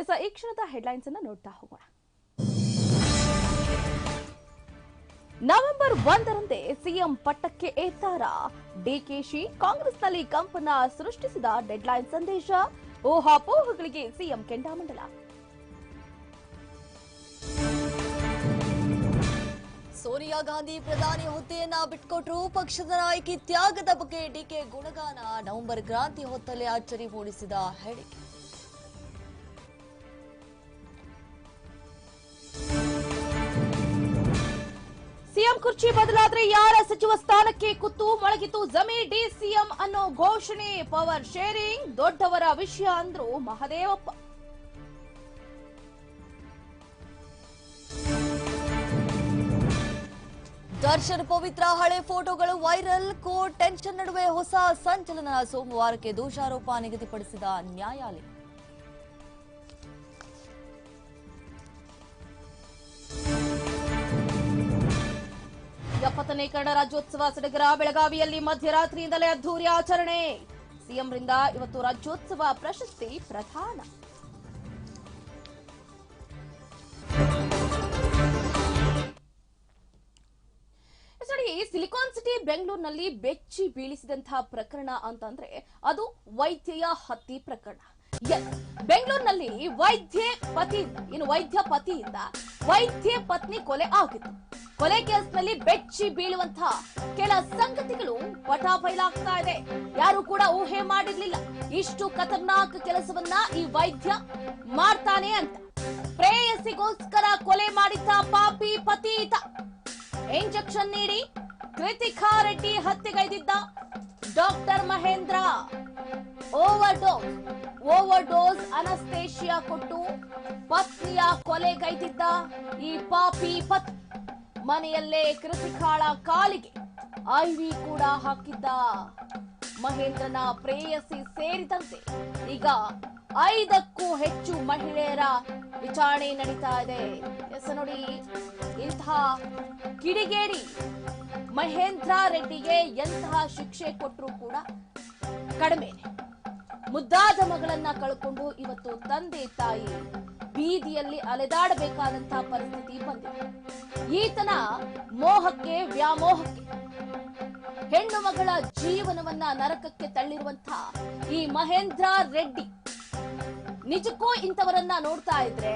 S, ಈ ಕ್ಷಣದ headlines ಅನ್ನು ನೋಡ್ತಾ ಹೋಗೋಣ. ನವೆಂಬರ್ ಒಂದರಂದೇ ಸಿಎಂ ಪಟ್ಟಕ್ಕೆ ಏತಾರ. ಡಿಕೆಶಿ ಕಾಂಗ್ರೆಸ್ನಲ್ಲಿ ಕಂಪನ ಸೃಷ್ಟಿಸಿದ ಡೆಡ್ಲೈನ್ ಸಂದೇಶ, ಊಹಾಪೋಹಗಳಿಗೆ ಸಿಎಂ ಕೆಂಡಾಮಂಡಲ. ಸೋನಿಯಾ ಗಾಂಧಿ ಪ್ರಧಾನಿ ಹುದ್ದೆಯನ್ನ ಬಿಟ್ಕೊಟ್ರು ಪಕ್ಷದ ನಾಯಕಿ ತ್ಯಾಗದ ಬಗ್ಗೆ ಡಿಕೆ ಗುಣಗಾನ. ನವೆಂಬರ್ ಕ್ರಾಂತಿ ಹೊತ್ತಲ್ಲೇ ಅಚ್ಚರಿ ಮೂಡಿಸಿದ ಹೇಳಿಕೆ. ಸಿಎಂ ಕುರ್ಚಿ ಬದಲಾದ್ರೆ ಯಾರ ಸಚಿವ ಸ್ಥಾನಕ್ಕೆ ಕುತ್ತು ಮೊಳಗಿತು ಜಮಿ ಡಿ ಸಿಎಂ ಅನ್ನೋ ಘೋಷಣೆ? ಪವರ್ ಶೇರಿಂಗ್, ದೊಡ್ಡವರ ವಿಷಯ ಅಂದ್ರು ಮಹದೇವಪ್ಪ. ದರ್ಶನ್ ಪವಿತ್ರ ಹಳೆ ಫೋಟೋಗಳು ವೈರಲ್, ಕೋರ್ಟ್ ಟೆನ್ಷನ್ ನಡುವೆ ಹೊಸ ಸಂಚಲನ ಸೋಮವಾರಕ್ಕೆ ದೋಷಾರೋಪ ನಿಗದಿಪಡಿಸಿದ ನ್ಯಾಯಾಲಯ. ಎಪ್ಪತ್ತನೇ ಕನ್ನಡ ರಾಜ್ಯೋತ್ಸವ ಸಡಗರ ಬೆಳಗಾವಿಯಲ್ಲಿ ಮಧ್ಯರಾತ್ರಿಯಿಂದಲೇ ಅದ್ದೂರಿ ಆಚರಣೆ. ಸಿಎಂರಿಂದ ಇವತ್ತು ರಾಜ್ಯೋತ್ಸವ ಪ್ರಶಸ್ತಿ ಪ್ರಧಾನ. ಸಿಲಿಕಾನ್ ಸಿಟಿ ಬೆಂಗಳೂರಿನಲ್ಲಿ ಬೆಚ್ಚಿ ಬೀಳಿಸಿದಂತಹ ಪ್ರಕರಣ ಅಂತಂದ್ರೆ ಅದು ವೈದ್ಯೆಯ ಹತ್ಯೆ ಪ್ರಕರಣ. ಬೆಂಗಳೂರಿನಲ್ಲಿ ವೈದ್ಯ ಪತಿ, ಏನು ವೈದ್ಯ ಪತಿಯಿಂದ ವೈದ್ಯ ಪತ್ನಿ ಕೊಲೆ ಆಗಿತ್ತು. ಕೊಲೆ ಕೇಸ್ನಲ್ಲಿ ಬೆಚ್ಚಿ ಬೀಳುವಂತ ಕೆಲ ಸಂಗತಿಗಳು ಪಟ ಬಯಲಾಗ್ತಾ ಇದೆ. ಯಾರು ಕೂಡ ಊಹೆ ಮಾಡಿರ್ಲಿಲ್ಲ. ಇಷ್ಟು ಖತರ್ನಾಕ್ ಕೆಲಸವನ್ನ ಈ ವೈದ್ಯ ಮಾಡ್ತಾನೆ ಅಂತ. ಪ್ರೇಯಸಿಗೋಸ್ಕರ ಕೊಲೆ ಮಾಡಿದ್ದ ಪಾಪಿ ಪತಿ ಈತ ಇಂಜೆಕ್ಷನ್ ನೀಡಿ Krithika Reddy ಹತ್ಯೆಗೈದಿದ್ದ doctor Mahendra. Overdose overdose anaesthesia ಕೊಟ್ಟು ಪತ್ನಿಯ ಕೊಲೆಗೈದಿದ್ದ ಈ ಪಾಪಿ ಪತ್ ಮನೆಯಲ್ಲೇ ಕೃತಿಕಾಳ ಕಾಲಿಗೆ ಐವಿ ಕೂಡ ಹಾಕಿದ್ದ. ಮಹೇಂದ್ರನ ಪ್ರೇಯಸಿ ಸೇರಿದಂತೆ ಈಗ ಐದಕ್ಕೂ ಹೆಚ್ಚು ಮಹಿಳೆಯರ ವಿಚಾರಣೆ ನಡೀತಾ ಇದೆ. ಎಸ್ ನೋಡಿ ಇಂತಹ ಕಿಡಿಗೇರಿ ಮಹೇಂದ್ರ ರೆಡ್ಡಿಗೆ ಎಂತಹ ಶಿಕ್ಷೆ ಕೊಟ್ಟರು ಕೂಡ ಕಡಿಮೆನೆ. ಮುದ್ದಾದ ಮಗಳನ್ನ ಕಳ್ಕೊಂಡು ಇವತ್ತು ತಂದೆ ತಾಯಿ ಬೀದಿಯಲ್ಲಿ ಅಲೆದಾಡಬೇಕಾದಂತಹ ಪರಿಸ್ಥಿತಿ ಬಂದಿದೆ. ಈತನ ಮೋಹಕ್ಕೆ, ವ್ಯಾಮೋಹಕ್ಕೆ, ಹೆಣ್ಣು ಮಗಳ ಜೀವನವನ್ನ ನರಕಕ್ಕೆ ತಳ್ಳಿರುವಂತಹ ಈ ಮಹೇಂದ್ರ ರೆಡ್ಡಿ ನಿಜಕ್ಕೂ ಇಂಥವರನ್ನ ನೋಡ್ತಾ ಇದ್ರೆ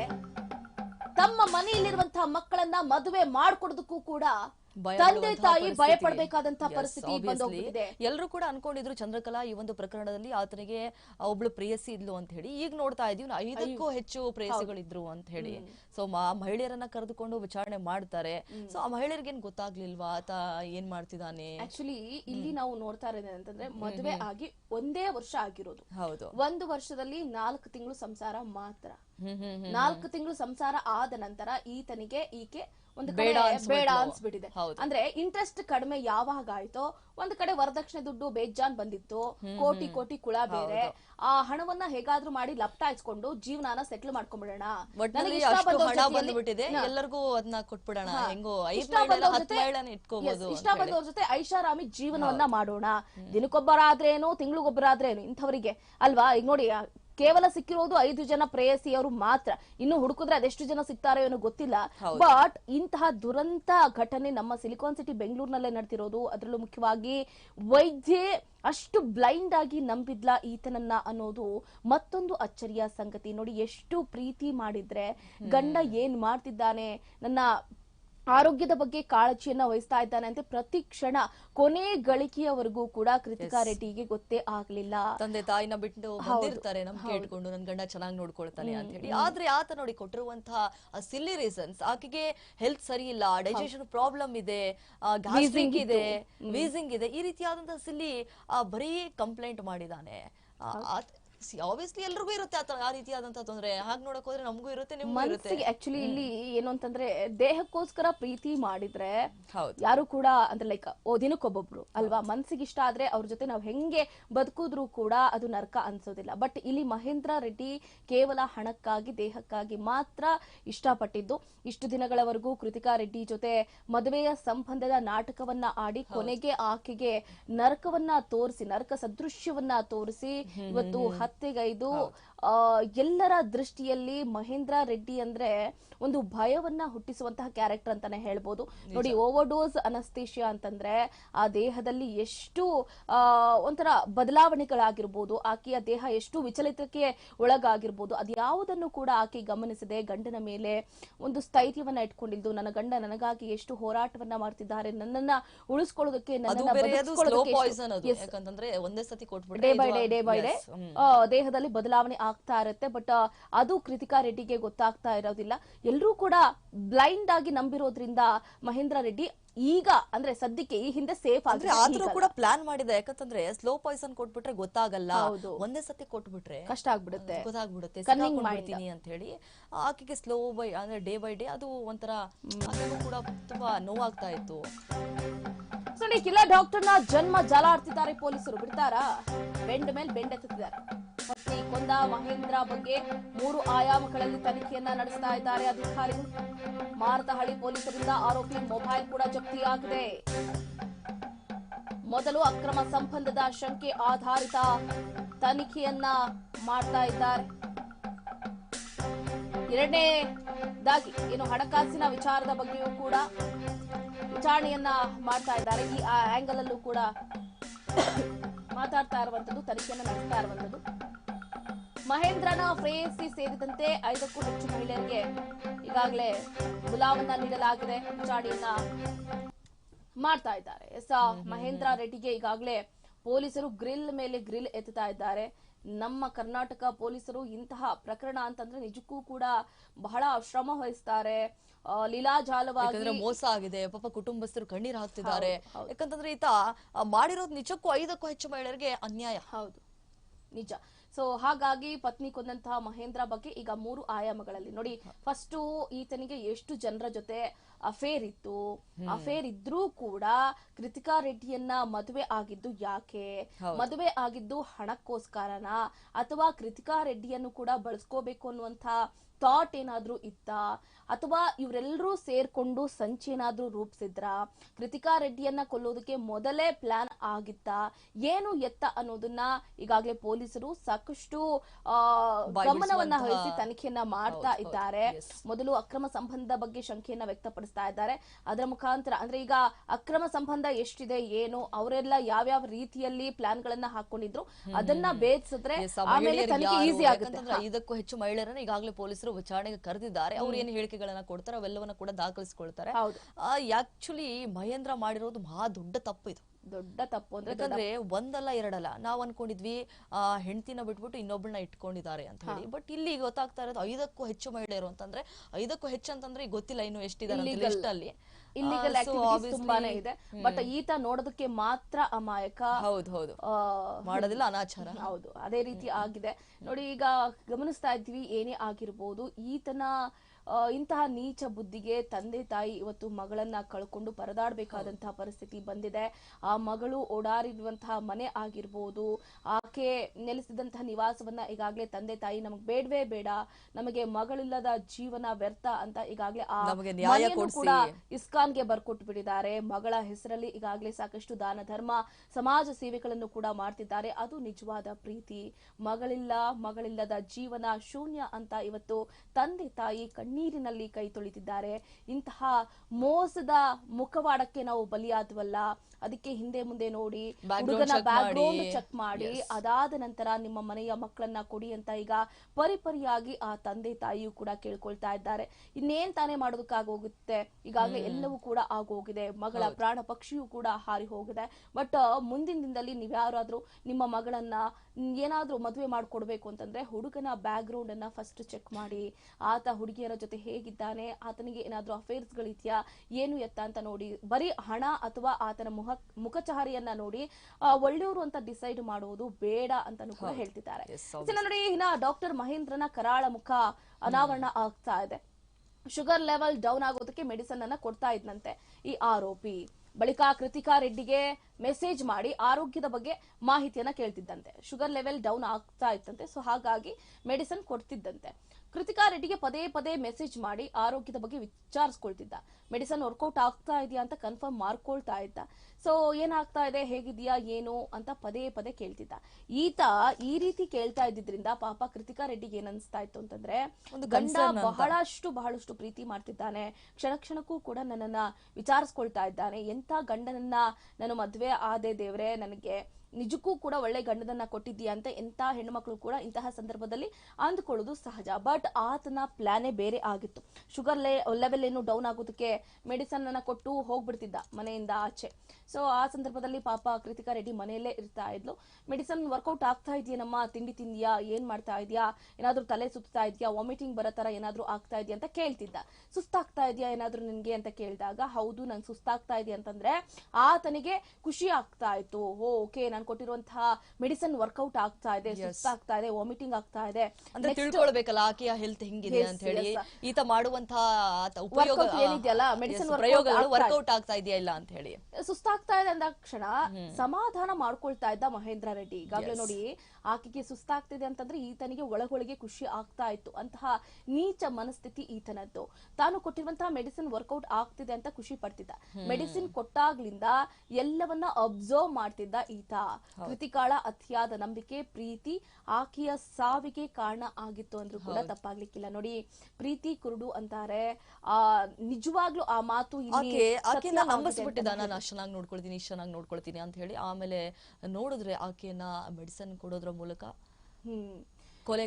ತಮ್ಮ ಮನೆಯಲ್ಲಿರುವಂತಹ ಮಕ್ಕಳನ್ನ ಮದುವೆ ಮಾಡಿಕೊಡೋದಕ್ಕೂ ಕೂಡ ತಂದೆ ತಾಯಿ ಭಯಪಡಬೇಕಾದಂತ ಭಯ ಪರಿಸ್ಥಿತಿ. ಬಂದೋಗ್ಬಿಟ್ಟಿದೆ. ಎಲ್ಲರೂ ಕೂಡ ಅನ್ಕೊಂಡಿದ್ರು ಚಂದ್ರಕಲಾ ಈ ಒಂದು ಪ್ರಕರಣದಲ್ಲಿ ಆತನಿಗೆ ಒಬ್ಳು ಪ್ರೇಯಸಿ ಇದ್ಲು ಅಂತ ಹೇಳಿ. ಈಗ ನೋಡ್ತಾ ಇದೀವಿ ಐದಕ್ಕೂ ಹೆಚ್ಚು ಪ್ರೇಯಸಿಗಳಿದ್ರು ಅಂತ ಹೇಳಿ. ಸೊ ಮಹಿಳೆಯರನ್ನ ಕರೆದುಕೊಂಡು ವಿಚಾರಣೆ ಮಾಡ್ತಾರೆ. ಸೊ ಆ ಮಹಿಳೆಯರಿಗೆ ಏನ್ ಗೊತ್ತಾಗ್ಲಿಲ್ವಾ? ಆತ ಏನ್ ಮಾಡ್ತಿದ್ದಾನೆ? ಆಕ್ಚುಲಿ ಇಲ್ಲಿ ನಾವು ನೋಡ್ತಾ ಇರೋದು ಅಂತಂದ್ರೆ ಮದುವೆ ಆಗಿ ಒಂದೇ ವರ್ಷ ಆಗಿರೋದು. ಹೌದು. ಒಂದು ವರ್ಷದಲ್ಲಿ ನಾಲ್ಕು ತಿಂಗಳು ಸಂಸಾರ ಮಾತ್ರ. ನಾಲ್ಕು ತಿಂಗಳು ಸಂಸಾರ ಆದ ನಂತರ ಈತನಿಗೆ ಈಕೆ ಒಂದು ಬೇಡ ಬೇಡ ಅನ್ಸ್ಬಿಟ್ಟಿದೆ. ಅಂದ್ರೆ ಇಂಟ್ರೆಸ್ಟ್ ಕಡಿಮೆ ಯಾವಾಗ ಆಯ್ತೋ ಒಂದ್ ಕಡೆ ವರದಕ್ಷಿಣೆ ದುಡ್ಡು ಬೇಜಾನ್ ಬಂದಿತ್ತು. ಕೋಟಿ ಕೋಟಿ ಕುಳ ಬೇರೆ. ಆ ಹಣವನ್ನ ಹೇಗಾದ್ರೂ ಮಾಡಿ ಲಪ್ಟಾಯಿಸ್ಕೊಂಡು ಜೀವನಾನ ಸೆಟ್ಲ್ ಮಾಡ್ಕೊಂಡ್ಬಿಡೋಣ ಎಲ್ಲರಿಗೂ ಅದನ್ನ ಕೊಟ್ಬಿಡೋಣ. ಹೆಂಗೋ ಇಷ್ಟ ಬಂದವ್ರ ಜೊತೆ- ಐಷಾರಾಮಿ ಜೀವನವನ್ನ ಮಾಡೋಣ. ದಿನಕ್ಕೊಬ್ಬರಾದ್ರೇನು ತಿಂಗಳಿಗೊಬ್ಬರಾದ್ರೇನು ಇಂಥವರಿಗೆ. ಅಲ್ವಾ? ಈಗ ನೋಡಿ ಕೇವಲ ಸಿಕ್ಕಿರೋದು ಐದು ಜನ ಪ್ರೇಯಸಿಯವರು ಮಾತ್ರ. ಇನ್ನು ಹುಡುಕಿದ್ರೆ ಅದೆಷ್ಟು ಜನ ಸಿಗ್ತಾರೋ ಏನೋ ಗೊತ್ತಿಲ್ಲ. ಬಟ್ ಇಂತಹ ದುರಂತ ಘಟನೆ ನಮ್ಮ ಸಿಲಿಕಾನ್ ಸಿಟಿ ಬೆಂಗಳೂರಿನಲ್ಲೇ ನಡೆದಿರೋದು ಅದರಲ್ಲೂ ಮುಖ್ಯವಾಗಿ ವೈದ್ಯೆ ಅಷ್ಟು ಬ್ಲೈಂಡ್ ಆಗಿ ನಂಬಿದ್ಲ ಈತನನ್ನ ಅನ್ನೋದು ಮತ್ತೊಂದು ಅಚ್ಚರಿಯ ಸಂಗತಿ. ನೋಡಿ ಎಷ್ಟು ಪ್ರೀತಿ ಮಾಡಿದ್ರೆ ಗಂಡ ಏನ್ ಮಾಡ್ತಿದ್ದಾನೆ? ನನ್ನ ಆರೋಗ್ಯದ ಬಗ್ಗೆ ಕಾಳಜಿಯನ್ನ ವಹಿಸ್ತಾ ಇದ್ದಾನೆ ಅಂತ ಪ್ರತಿ ಕ್ಷಣ ಕೊನೆ ಗಳಿಕೆಯವರೆಗೂ ಕೂಡ ಕೃತಿಕಾ ರೆಡ್ಡಿಗೆ ಗೊತ್ತೇ ಆಗ್ಲಿಲ್ಲ. ತಂದೆ ತಾಯಿನ ಬಿಟ್ಟು ಬಂದಿರ್ತಾರೆ ನಮ್ ಕೇಳ್ಕೊಂಡು ನನ್ ಗಂಡ ಚೆನ್ನಾಗಿ ನೋಡ್ಕೊಳ್ತಾನೆ ಅಂತ ಹೇಳಿ. ಆದ್ರೆ ಆತ ನೋಡಿ ಕೊಟ್ಟಿರುವಂತಹ ಸಿಲ್ಲಿ ರೀಸನ್ಸ್ ಆಕೆಗೆ ಹೆಲ್ತ್ ಸರಿ ಇಲ್ಲ ಡೈಜೆಷನ್ ಪ್ರಾಬ್ಲಮ್ ಇದೆ ಗ್ಯಾಸ್ಟ್ರಿಕ್ ಇದೆ ವೀಸಿಂಗ್ ಇದೆ ಈ ರೀತಿಯಾದಂತಹ ಸಿಲ್ಲಿ ಬರೀ ಕಂಪ್ಲೇಂಟ್ ಮಾಡಿದಾನೆ. ಆಬ್ವಿಯಸ್ಲಿ ಎಲ್ರಿಗೂ ಇರುತ್ತೆ ಆ ರೀತಿಯಾದಂತ ತೊಂದ್ರೆ. ಹಾಗೆ ನೋಡಕ್ ಹೋದ್ರೆ ನಮಗೂ ಇರುತ್ತೆ ನಿಮ್ಗೂ ಇರುತ್ತೆ. ಮನಸ್ಸಿಗೆ ಆಕ್ಚುಲಿ ಇಲ್ಲಿ ಏನು ಅಂತಂದ್ರೆ ದೇಹಕ್ಕೋಸ್ಕರ ಪ್ರೀತಿ ಮಾಡಿದ್ರೆ ಹೌದು. ಯಾರು ಕೂಡ ಅಂದ್ರೆ ಲೈಕ್ ಓ ದಿನಕ್ಕೊಬ್ಬೊಬ್ರು ಅಲ್ವಾ? ಮನ್ಸಿಗೆ ಇಷ್ಟ ಆದ್ರೆ ಅವ್ರ ಜೊತೆ ನಾವ್ ಹೆಂಗೆ ಬದುಕುದ್ರು ಕೂಡ ಅದು ನರಕ ಅನ್ಸೋದಿಲ್ಲ. ಬಟ್ ಇಲ್ಲಿ ಮಹೇಂದ್ರ ರೆಡ್ಡಿ ಕೇವಲ ಹಣಕ್ಕಾಗಿ ದೇಹಕ್ಕಾಗಿ ಮಾತ್ರ ಇಷ್ಟಪಟ್ಟಿದ್ದು. ಇಷ್ಟು ದಿನಗಳವರೆಗೂ ಕೃತಿಕಾ ರೆಡ್ಡಿ ಜೊತೆ ಮದುವೆಯ ಸಂಬಂಧದ ನಾಟಕವನ್ನ ಆಡಿ ಕೊನೆಗೆ ಆಕೆಗೆ ನರಕವನ್ನ ತೋರಿಸಿ ನರಕ ಸದೃಶ್ಯವನ್ನ ತೋರಿಸಿ ಇವತ್ತು ಹತ್ಯೆಗೈದು ಆ, ಎಲ್ಲರ ದೃಷ್ಟಿಯಲ್ಲಿ ಮಹೇಂದ್ರ ರೆಡ್ಡಿ ಅಂದ್ರೆ ಒಂದು ಭಯವನ್ನ ಹುಟ್ಟಿಸುವಂತಹ ಕ್ಯಾರೆಕ್ಟರ್ ಅಂತಾನೆ ಹೇಳ್ಬೋದು. ನೋಡಿ ಓವರ್ಡೋಸ್ ಅನಸ್ತೇಷಿಯಾ ಅಂತಂದ್ರೆ ಆ ದೇಹದಲ್ಲಿ ಎಷ್ಟು ಒಂಥರ ಬದಲಾವಣೆಗಳಾಗಿರ್ಬೋದು ಆಕೆಯ ದೇಹ ಎಷ್ಟು ವಿಚಲಿತಕ್ಕೆ ಒಳಗಾಗಿರ್ಬೋದು ಅದ್ಯಾವುದನ್ನು ಕೂಡ ಆಕೆ ಗಮನಿಸದೆ ಗಂಡನ ಮೇಲೆ ಒಂದು ಸ್ಥೈರ್ಯವನ್ನ ಇಟ್ಕೊಂಡಿದ್ದು ನನ್ನ ಗಂಡ ನನಗಾಗಿ ಎಷ್ಟು ಹೋರಾಟವನ್ನ ಮಾಡ್ತಿದ್ದಾರೆ ನನ್ನನ್ನ ಉಳಿಸ್ಕೊಳ್ಳೋದಕ್ಕೆ ಸತಿ day by day day by day ದೇಹದಲ್ಲಿ ಬದಲಾವಣೆ ಆಗ್ತಾ ಇರುತ್ತೆ. ಬಟ್ ಅದು ಕೃತಿಕಾ ರೆಡ್ಡಿಗೆ ಗೊತ್ತಾಗ್ತಾ ಇರೋದಿಲ್ಲ. ಎಲ್ಲರೂ ಕೂಡ ಬ್ಲೈಂಡ್ ಆಗಿ ನಂಬಿರೋದ್ರಿಂದ ಮಹೇಂದ್ರ ರೆಡ್ಡಿ ಈಗ ಅಂದ್ರೆ ಸದ್ಯಕ್ಕೆ ಈ ಹಿಂದೆ ಸೇಫ್ ಆದ್ರೆ ಆದ್ರೂ ಕೂಡ ಪ್ಲಾನ್ ಮಾಡಿದೆ. ಯಾಕಂತಂದ್ರೆ ಸ್ಲೋ ಪಾಯ್ಸನ್ ಕೊಟ್ಬಿಟ್ರೆ ಗೊತ್ತಾಗಲ್ಲ. ಹೌದು. ಒಂದೇ ಸತಿ ಕೊಟ್ಬಿಟ್ರೆ ಕಷ್ಟ ಆಗ್ಬಿಡುತ್ತೆ. ಗೊತ್ತಾಗ್ಬಿಡುತ್ತೆ. ಕನ್ನಿಂಗ್ ಮಾಡ್ತೀನಿ ಅಂತ ಹೇಳಿ ಆಕೆಗೆ ಸ್ಲೋ ಬೈ ಅಂದ್ರೆ ಡೇ ಬೈ ಡೇ ಅದು ಒಂಥರ ಕೂಡ ತುಂಬಾ ನೋವಾಗ್ತಾ ಇತ್ತು. ಸೊ ನೋಡಿ ಕಿಲ್ಲ ಡಾಕ್ಟರ್ನ ಜನ್ಮ ಜಾಲಾಡ್ತಿದ್ದಾರೆ ಪೊಲೀಸರು. ಬಿಡ್ತಾರಾ? ಬೆಂಡ್ ಮೇಲೆ ಬೆಂಡೆತ್ತಿದ್ದಾರೆ. ಪತ್ನಿ ಕೊಂದ ಮಹೇಂದ್ರ ಬಗ್ಗೆ ಮೂರು ಆಯಾಮಗಳಲ್ಲಿ ತನಿಖೆಯನ್ನ ನಡೆಸ್ತಾ ಇದ್ದಾರೆ. ಅಧಿಕಾರಿಗಳು ಮಾರತಹಳ್ಳಿ ಪೊಲೀಸರಿಂದ ಆರೋಪಿ ಮೊಬೈಲ್ ಕೂಡ ಜಪ್ತಿಯಾಗಿದೆ. ಮೊದಲು ಅಕ್ರಮ ಸಂಬಂಧದ ಶಂಕೆ ಆಧಾರಿತ ತನಿಖೆಯನ್ನ ಮಾಡ್ತಾ ಇದ್ದಾರೆ. ಎರಡನೇದಾಗಿ ಏನು ಹಣಕಾಸಿನ ವಿಚಾರದ ಬಗ್ಗೆಯೂ ಕೂಡ ವಿಚಾರಣೆಯನ್ನ ಮಾಡ್ತಾ ಇದ್ದಾರೆ. ಈ ಆಂಗಲ್ ಅಲ್ಲೂ ಕೂಡ ಮಾತಾಡ್ತಾ ಇರುವಂತದ್ದು ತನಿಖೆಯನ್ನು ನಡೆಸ್ತಾ ಇರುವಂತದ್ದು ಮಹೇಂದ್ರನ ಪ್ರೇಯಸಿ ಸೇರಿದಂತೆ ಐದಕ್ಕೂ ಹೆಚ್ಚು ಮಹಿಳೆಯರಿಗೆ ಈಗಾಗಲೇ ಗುಲಾವನ್ನ ನೀಡಲಾಗಿದೆ. ಚಾಡಿಯನ್ನ ಮಾಡ್ತಾ ಇದ್ದಾರೆ. ಎಸ್ ಮಹೇಂದ್ರ ರೆಡ್ಡಿಗೆ ಈಗಾಗಲೇ ಪೊಲೀಸರು ಗ್ರಿಲ್ ಮೇಲೆ ಗ್ರಿಲ್ ಎತ್ತುತ್ತಾ ಇದ್ದಾರೆ. ನಮ್ಮ ಕರ್ನಾಟಕ ಪೊಲೀಸರು ಇಂತಹ ಪ್ರಕರಣ ಅಂತಂದ್ರೆ ನಿಜಕ್ಕೂ ಕೂಡ ಬಹಳ ಶ್ರಮ ವಹಿಸ್ತಾರೆ. ಲೀಲಾ ಲೀಲಾಜಾಲವಾಗಿ ಮೋಸ ಆಗಿದೆ. ಪಾಪ ಕುಟುಂಬಸ್ಥರು ಕಣ್ಣೀರು ಹಾಕ್ತಿದ್ದಾರೆ. ಯಾಕಂತಂದ್ರೆ ಈತ ಮಾಡಿರೋದು ನಿಜಕ್ಕೂ ಐದಕ್ಕೂ ಹೆಚ್ಚು ಮಹಿಳೆಯರಿಗೆ ಅನ್ಯಾಯ. ಹೌದು. ನಿಜ. ಸೊ ಹಾಗಾಗಿ ಪತ್ನಿ ಕೊಂದಂತಹ ಮಹೇಂದ್ರ ಬಗ್ಗೆ ಈಗ ಮೂರು ಆಯಾಮಗಳಲ್ಲಿ. ನೋಡಿ ಫಸ್ಟ್ ಈತನಿಗೆ ಎಷ್ಟು ಜನರ ಜೊತೆ ಅಫೇರ್ ಇತ್ತು. ಅಫೇರ್ ಇದ್ರೂ ಕೂಡ ಕೃತಿಕಾ ರೆಡ್ಡಿಯನ್ನ ಮದುವೆ ಆಗಿದ್ದು ಯಾಕೆ. ಮದುವೆ ಆಗಿದ್ದು ಹಣಕ್ಕೋಸ್ಕರನಾ? ಅಥವಾ ಕೃತಿಕಾ ರೆಡ್ಡಿಯನ್ನು ಕೂಡ ಬಳಸ್ಕೋಬೇಕು ಅನ್ನುವಂತ ಥಾಟ್ ಏನಾದರೂ ಇತ್ತ? ಅಥವಾ ಇವರೆಲ್ಲರೂ ಸೇರ್ಕೊಂಡು ಸಂಚೇನಾದ್ರೂ ರೂಪಿಸಿದ್ರ? ಕೃತಿಕಾ ರೆಡ್ಡಿಯನ್ನ ಕೊಲ್ಲೋದಕ್ಕೆ ಮೊದಲೇ ಪ್ಲಾನ್ ಆಗಿತ್ತ? ಏನು ಎತ್ತ ಅನ್ನೋದನ್ನ ಈಗಾಗಲೇ ಪೊಲೀಸರು ಸಾಕಷ್ಟು ಗಮನವನ್ನ ಹರಿಸಿ ತನಿಖೆಯನ್ನ ಮಾಡ್ತಾ. ಇದ್ದಾರೆ. ಮೊದಲು ಅಕ್ರಮ ಸಂಬಂಧ ಬಗ್ಗೆ ಶಂಕೆಯನ್ನ ವ್ಯಕ್ತಪಡಿಸ್ತಾ ಇದ್ದಾರೆ. ಅದರ ಮುಖಾಂತರ ಅಂದ್ರೆ ಈಗ ಅಕ್ರಮ ಸಂಬಂಧ ಎಷ್ಟಿದೆ ಏನು ಅವರೆಲ್ಲ ಯಾವ್ಯಾವ ರೀತಿಯಲ್ಲಿ ಪ್ಲಾನ್ ಗಳನ್ನ ಹಾಕೊಂಡಿದ್ರು ಅದನ್ನ ಭೇದಿಸಿದ್ರೆ ಆಮೇಲೆ ತನಿಖೆ? ಈಸಿ ಆಗುತ್ತೆ. ಇದಕ್ಕೂ ಹೆಚ್ಚು ಮಹಿಳೆಯರನ್ನ ಈಗಾಗಲೇ ಪೊಲೀಸರು ವಿಚಾರಣೆಗೆ ಕರೆದಿದ್ದಾರೆ. ಅವ್ರು ಏನು ಹೇಳಿಕೆಗಳನ್ನ ಕೊಡ್ತಾರೆ ಅವೆಲ್ಲವನ್ನ ಕೂಡ ದಾಖಲಿಸಿಕೊಳ್ತಾರೆ. ಆಕ್ಚುಲಿ ಮಹೇಂದ್ರ ಮಾಡಿರೋದು ಮಹಾ ದೊಡ್ಡ ತಪ್ಪು ಇದು. ದೊಡ್ಡ ತಪ್ಪು ಅಂದ್ರೆ ಯಾಕಂದ್ರೆ ಒಂದಲ್ಲ ಎರಡಲ್ಲ ನಾವ್ ಅನ್ಕೊಂಡಿದ್ವಿ ಆ ಹೆಂಡತಿನ ಬಿಟ್ಬಿಟ್ಟು ಇನ್ನೊಬ್ಬಳನ್ನ ಇಟ್ಕೊಂಡಿದ್ದಾರೆ ಅಂತ ಹೇಳಿ. ಬಟ್ ಇಲ್ಲಿ ಗೊತ್ತಾಗ್ತಾ ಇರೋದು ಐದಕ್ಕೂ ಹೆಚ್ಚು ಮಹಿಳೆಯರು ಅಂತಂದ್ರೆ ಐದಕ್ಕೂ ಹೆಚ್ಚು ಅಂತಂದ್ರೆ ಗೊತ್ತಿಲ್ಲ ಇನ್ನು ಎಷ್ಟಿದ್ದಾರೆ ಅಲ್ಲಿ. ಇಲ್ಲಿಗಲ್ ಆಕ್ಟಿವಿಟೀಸ್ ತುಂಬಾನೇ ಇದೆ. ಬಟ್ ಈತ ನೋಡೋದಕ್ಕೆ ಮಾತ್ರ ಅಮಾಯಕ ಹೌದು ಹೌದು. ಮಾಡೋದಿಲ್ಲ ಅನಾಚಾರ. ಹೌದು. ಅದೇ ರೀತಿ ಆಗಿದೆ. ನೋಡಿ ಈಗ ಗಮನಿಸ್ತಾ ಇದ್ವಿ ಏನೇ ಆಗಿರ್ಬೋದು ಈತನ ಇಂತಹ ನೀಚ ಬುದ್ಧಿಗೆ ತಂದೆ ತಾಯಿ ಇವತ್ತು ಮಗಳನ್ನ ಕಳ್ಕೊಂಡು ಪರದಾಡಬೇಕಾದಂತಹ ಪರಿಸ್ಥಿತಿ ಬಂದಿದೆ. ಆ ಮಗಳು ಓಡಾಡಿರುವಂತಹ ಮನೆ ಆಗಿರ್ಬೋದು ಆಕೆ ನೆಲೆಸಿದಂತಹ ನಿವಾಸವನ್ನ ಈಗಾಗಲೇ ತಂದೆ ತಾಯಿ ನಮಗೆ ಬೇಡವೇ ಬೇಡ ನಮಗೆ ಮಗಳಿಲ್ಲದ ಜೀವನ ವ್ಯರ್ಥ ಅಂತ ಈಗಾಗಲೇ ಆ. ಕೂಡ ಇಸ್ಕಾನ್ಗೆ ಬರ್ಕೊಟ್ಟು ಬಿಟ್ಟಿದ್ದಾರೆ ಮಗಳ ಹೆಸರಲ್ಲಿ ಈಗಾಗಲೇ ಸಾಕಷ್ಟು ದಾನ ಧರ್ಮ ಸಮಾಜ ಸೇವೆಗಳನ್ನು ಕೂಡ ಮಾಡ್ತಿದ್ದಾರೆ. ಅದು ನಿಜವಾದ ಪ್ರೀತಿ. ಮಗಳಿಲ್ಲ ಮಗಳಿಲ್ಲದ ಜೀವನ ಶೂನ್ಯ ಅಂತ ಇವತ್ತು ತಂದೆ ತಾಯಿ ಕಣ್ಣೀರಿನಲ್ಲಿ ಕೈ ತೊಳಿತಿದ್ದಾರೆ. ಇಂತಹ ಮೋಸದ ಮುಖವಾಡಕ್ಕೆ ನಾವು ಬಲಿಯಾದ್ವಲ್ಲ. ಅದಕ್ಕೆ ಹಿಂದೆ ಮುಂದೆ ನೋಡಿ ಹುಡುಗನ ಬ್ಯಾಕ್ ಬ್ಯಾಕ್ಗ್ರೌಂಡ್. ಚೆಕ್ ಮಾಡಿ. ಅದಾದ ನಂತರ ನಿಮ್ಮ ಮನೆಯ ಮಕ್ಕಳನ್ನ ಕೊಡಿ ಅಂತ ಈಗ ಪರಿಪರಿಯಾಗಿ ಆ ತಂದೆ ತಾಯಿಯು ಕೂಡ ಕೇಳ್ಕೊಳ್ತಾ ಇದ್ದಾರೆ. ಇನ್ನೇನ್ ತಾನೇ ಮಾಡೋದಕ್ಕಾಗೋಗುತ್ತೆ ಈಗಾಗಲೇ ಎಲ್ಲವೂ ಕೂಡ ಆಗೋಗಿದೆ ಮಗಳ ಪ್ರಾಣ ಪಕ್ಷಿಯೂ ಕೂಡ ಹಾರಿ ಹೋಗಿದೆ. ಬಟ್ ಮುಂದಿನ ದಿನದಲ್ಲಿ ನೀವ್ಯಾರಾದ್ರೂ ನಿಮ್ಮ ಮಗಳನ್ನ ಏನಾದ್ರೂ ಮದುವೆ ಮಾಡ್ಕೊಡ್ಬೇಕು ಅಂತಂದ್ರೆ ಹುಡುಗನ ಬ್ಯಾಕ್ ಗ್ರೌಂಡ್ ಅನ್ನ ಫಸ್ಟ್ ಚೆಕ್ ಮಾಡಿ. ಆತ ಹುಡುಗಿಯರ ಜೊತೆ ಹೇಗಿದ್ದಾನೆ ಆತನಿಗೆ ಏನಾದರೂ ಅಫೇರ್ಸ್ ಗಳಿದ್ಯಾ ಏನು ಎತ್ತ ಅಂತ ನೋಡಿ ಬರೀ ಹಣ ಅಥವಾ ಆತನ ಮುಖ ಮುಖಚಹರಿಯನ್ನ ನೋಡಿ ಒಳ್ಳೆಯವರು ಅಂತ ಡಿಸೈಡ್ ಮಾಡುವುದು ಬೇಡ ಅಂತಾನು ಕೂಡ ಹೇಳ್ತಿದ್ದಾರೆ. ನೋಡಿ ಇನ್ನ ಡಾಕ್ಟರ್ ಮಹೇಂದ್ರನ ಕರಾಳ ಮುಖ ಅನಾವರಣ ಆಗ್ತಾ ಇದೆ. ಶುಗರ್ ಲೆವೆಲ್ ಡೌನ್ ಆಗೋದಕ್ಕೆ ಮೆಡಿಸನ್ ಅನ್ನ ಕೊಡ್ತಾ ಇದ್ನಂತೆ ಈ ಆರೋಪಿ. ಬಳಿಕ ಕೃತಿಕಾ ರೆಡ್ಡಿಗೆ ಮೆಸೇಜ್ ಮಾಡಿ ಆರೋಗ್ಯದ ಬಗ್ಗೆ ಮಾಹಿತಿಯನ್ನ ಕೇಳ್ತಿದ್ದಂತೆ. ಶುಗರ್ ಲೆವೆಲ್ ಡೌನ್ ಆಗ್ತಾ ಇತ್ತಂತೆ ಸೊ ಹಾಗಾಗಿ ಮೆಡಿಸನ್ ಕೊಡ್ತಿದ್ದಂತೆ. ಕೃತಿಕಾ ರೆಡ್ಡಿಗೆ ಪದೇ ಪದೇ ಮೆಸೇಜ್ ಮಾಡಿ ಆರೋಗ್ಯದ ಬಗ್ಗೆ ವಿಚಾರಿಸ್ಕೊಳ್ತಿದ್ದ. ಮೆಡಿಸನ್ ವರ್ಕೌಟ್ ಆಗ್ತಾ ಇದೆಯಾ ಅಂತ ಕನ್ಫರ್ಮ್ ಮಾಡ್ಕೊಳ್ತಾ ಇದ್ದ. ಸೊ ಏನಾಗ್ತಾ ಇದೆ ಹೇಗಿದ್ಯಾ ಏನು ಅಂತ ಪದೇ ಪದೇ ಕೇಳ್ತಿದ್ದ. ಈತ ಈ ರೀತಿ ಕೇಳ್ತಾ ಇದ್ದಿದ್ರಿಂದ ಪಾಪ ಕೃತಿಕಾ ರೆಡ್ಡಿಗೆ ಏನ್ ಅನ್ಸ್ತಾ ಇತ್ತು ಅಂತಂದ್ರೆ ಒಂದು ಗಂಡ ಬಹಳಷ್ಟು ಬಹಳಷ್ಟು ಪ್ರೀತಿ ಮಾಡ್ತಿದ್ದಾನೆ. ಕ್ಷಣ ಕ್ಷಣಕ್ಕೂ ಕೂಡ ನನ್ನನ್ನ ವಿಚಾರಿಸ್ಕೊಳ್ತಾ ಇದ್ದಾನೆ. ಎಂತ ಗಂಡನನ್ನ ನಾನು ಮದ್ವೆ ಆದೆ ದೇವ್ರೆ ನನಗೆ ನಿಜಕ್ಕೂ ಕೂಡ ಒಳ್ಳೆ ಗಂಡದನ್ನ ಕೊಟ್ಟಿದ್ದೀಯ ಅಂತ ಎಂತ ಹೆಣ್ಮಕ್ಳು ಕೂಡ ಇಂತಹ ಸಂದರ್ಭದಲ್ಲಿ ಅಂದ್ಕೊಳ್ಳೋದು ಸಹಜ. ಬಟ್ ಆತನ ಪ್ಲಾನೇ ಬೇರೆ ಆಗಿತ್ತು. ಶುಗರ್ ಲೆವೆಲ್ ಏನು ಡೌನ್ ಆಗೋದಕ್ಕೆ ಮೆಡಿಸನ್ ಅನ್ನ ಕೊಟ್ಟು ಹೋಗ್ಬಿಡ್ತಿದ್ದ ಮನೆಯಿಂದ ಆಚೆ. ಸೊ ಆ ಸಂದರ್ಭದಲ್ಲಿ ಪಾಪ ಕೃತಿಕಾ ರೆಡ್ಡಿ ಮನೆಯಲ್ಲೇ ಇರ್ತಾ ಇದ್ಲು. ಮೆಡಿಸನ್ ವರ್ಕೌಟ್ ಆಗ್ತಾ ಇದೆಯೇನಮ್ಮ ತಿಂಡಿ ತಿಂದಿಯಾ? ಏನ್ ಮಾಡ್ತಾ ಇದೆಯಾ? ಏನಾದ್ರೂ ತಲೆ ಸುತ್ತಾ ಇದೆಯಾ? ವಾಮಿಟಿಂಗ್ ಬರೋ ತರ ಏನಾದ್ರೂ ಆಗ್ತಾ ಇದೆಯಾ ಅಂತ ಕೇಳ್ತಿದ್ದ. ಸುಸ್ತಾಗ್ತಾ ಇದೆಯಾ ಏನಾದ್ರೂ ನಿನ್ಗೆ ಅಂತ ಕೇಳಿದಾಗ ಹೌದು ನಂಗೆ ಸುಸ್ತಾಗ್ತಾ ಇದೆಯಾ ಅಂತಂದ್ರೆ ಆತನಿಗೆ ಖುಷಿ ಆಗ್ತಾ ಇತ್ತು. ಓ ಓಕೆ ನಾನು ಕೊಟ್ಟಿರುವಂತಹ ಮೆಡಿಸನ್ ವರ್ಕೌಟ್ ಆಗ್ತಾ ಇದೆ ಸುಸ್ತಾಗ್ತಾ ಇದೆ ವಾಮಿಟಿಂಗ್ ಆಗ್ತಾ ಇದೆ. ಅಂದ್ರೆ ತಿಳ್ಕೊಳ್ಬೇಕಲ್ಲ ಆಕೆಯ ಹೆಲ್ತ್ ಹೆಂಗಿದೆ ಅಂತ ಹೇಳಿ. ಈತ ಮಾಡುವಂತಹ ಉಪಯೋಗ ಏನಿದೆಯಲ್ಲ, ಪ್ರಯೋಗಗಳು ವರ್ಕೌಟ್ ಆಗ್ತಾ ಇದೆಯಾ ಇಲ್ಲ ಅಂತ ಹೇಳಿ. ಸುಸ್ತಾಗ್ತಾ ಇದೆ ಅಂದಾಕ್ಷಣ ಸಮಾಧಾನ ಮಾಡ್ಕೊಳ್ತಾ ಇದ್ದ ಮಹೇಂದ್ರ ರೆಡ್ಡಿ. ಈಗಾಗಲೇ ನೋಡಿ ಆಕೆಗೆ ಸುಸ್ತಾಗ್ತಿದೆ ಅಂತಂದ್ರೆ ಈತನಿಗೆ ಒಳಗೊಳಗೆ ಖುಷಿ ಆಗ್ತಾ ಇತ್ತು. ಅಂತಹ ನೀಚ ಮನಸ್ಥಿತಿ ಈತನದ್ದು. ತಾನು ಕೊಟ್ಟಿರುವಂತಹ ಮೆಡಿಸಿನ್ ವರ್ಕೌಟ್ ಆಗ್ತಿದೆ ಅಂತ ಖುಷಿ ಪಡ್ತಿದ್ದ. ಮೆಡಿಸಿನ್ ಕೊಟ್ಟಾಗ್ಲಿಂದ ಎಲ್ಲವನ್ನ ಅಬ್ಸರ್ವ್ ಮಾಡ್ತಿದ್ದ ಈತ. ಕೃತಿಕಾಳ ಅತಿಯಾದ ನಂಬಿಕೆ ಪ್ರೀತಿ ಆಕೆಯ ಸಾವಿಗೆ ಕಾರಣ ಆಗಿತ್ತು ಅಂದ್ರೂ ಕೂಡ ತಪ್ಪಾಗ್ಲಿಕ್ಕಿಲ್ಲ. ನೋಡಿ ಪ್ರೀತಿ ಕುರುಡು ಅಂತಾರೆ. ಆ ನಿಜವಾಗ್ಲೂ ಆ ಮಾತು ಇಲ್ಲಿ ನೋಡ್ಕೊಳ್ತೀನಿ ಇಷ್ಟು ಚೆನ್ನಾಗಿ ನೋಡ್ಕೊಳ್ತೀನಿ ಅಂತ ಹೇಳಿ ಆಮೇಲೆ ನೋಡಿದ್ರೆ ಆಕೆಯನ್ನ ಮೆಡಿಸನ್ ಕೊಡೋದ್ರ ಮೂಲಕ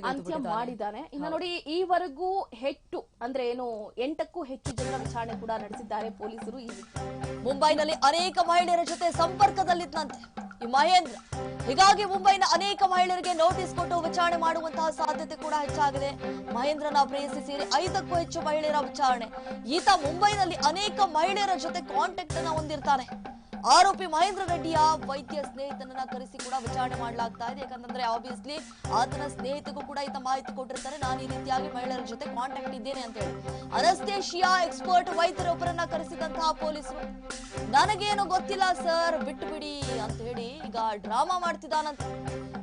ಅಂತ್ಯ ಮಾಡಿದ್ದಾನೆ. ಇನ್ನು ನೋಡಿ ಈವರೆಗೂ ಹೆಚ್ಚು ಅಂದ್ರೆ ಏನು ಎಂಟಕ್ಕೂ ಹೆಚ್ಚು ಜನರ ವಿಚಾರಣೆ ಕೂಡ ನಡೆಸಿದ್ದಾರೆ ಪೊಲೀಸರು ಈ ಮುಂಬೈನಲ್ಲಿ ಅನೇಕ ಮಹಿಳೆಯರ ಜೊತೆ ಸಂಪರ್ಕದಲ್ಲಿದ್ದಂತೆ ಈ ಮಹೇಂದ್ರ. ಹೀಗಾಗಿ ಮುಂಬೈನ ಅನೇಕ ಮಹಿಳೆಯರಿಗೆ ನೋಟಿಸ್ ಕೊಟ್ಟು ವಿಚಾರಣೆ ಮಾಡುವಂತಹ ಸಾಧ್ಯತೆ ಕೂಡ ಹೆಚ್ಚಾಗಿದೆ. ಮಹೇಂದ್ರನ ಪ್ರೇಯಸಿ ಸೇರಿ ಐದಕ್ಕೂ ಹೆಚ್ಚು ಮಹಿಳೆಯರ ವಿಚಾರಣೆ. ಈತ ಮುಂಬೈನಲ್ಲಿ ಅನೇಕ ಮಹಿಳೆಯರ ಜೊತೆ ಕಾಂಟ್ಯಾಕ್ಟ್ ಅನ್ನ ಹೊಂದಿರ್ತಾನೆ. ಆರೋಪಿ ಮಹೇಂದ್ರ ರೆಡ್ಡಿಯ ವೈದ್ಯ ಸ್ನೇಹಿತನನ್ನ ಕರೆಸಿ ಕೂಡ ವಿಚಾರಣೆ ಮಾಡಲಾಗ್ತಾ ಇದೆ. ಯಾಕಂತಂದ್ರೆ ಆಬ್ವಿಯಸ್ಲಿ ಆತನ ಸ್ನೇಹಿತಗೂ ಕೂಡ ಈತ ಮಾಹಿತಿ ಕೊಟ್ಟಿರ್ತಾರೆ. ನಾನು ಈ ರೀತಿಯಾಗಿ ಮಹಿಳೆಯರ ಜೊತೆ ಕಾಂಟ್ಯಾಕ್ಟ್ ಇದ್ದೇನೆ ಅಂತ ಹೇಳಿ. ಅನಸ್ತೇಶಿಯಾ ಎಕ್ಸ್ಪರ್ಟ್ ವೈದ್ಯರೊಬ್ಬರನ್ನ ಕರೆಸಿದಂತಹ ಪೊಲೀಸರು? ನನಗೇನು ಗೊತ್ತಿಲ್ಲ ಸರ್ ಬಿಟ್ಟು ಬಿಡಿ ಅಂತ ಹೇಳಿ ಈಗ ಡ್ರಾಮಾ ಮಾಡ್ತಿದ್ದಾನಂತೆ.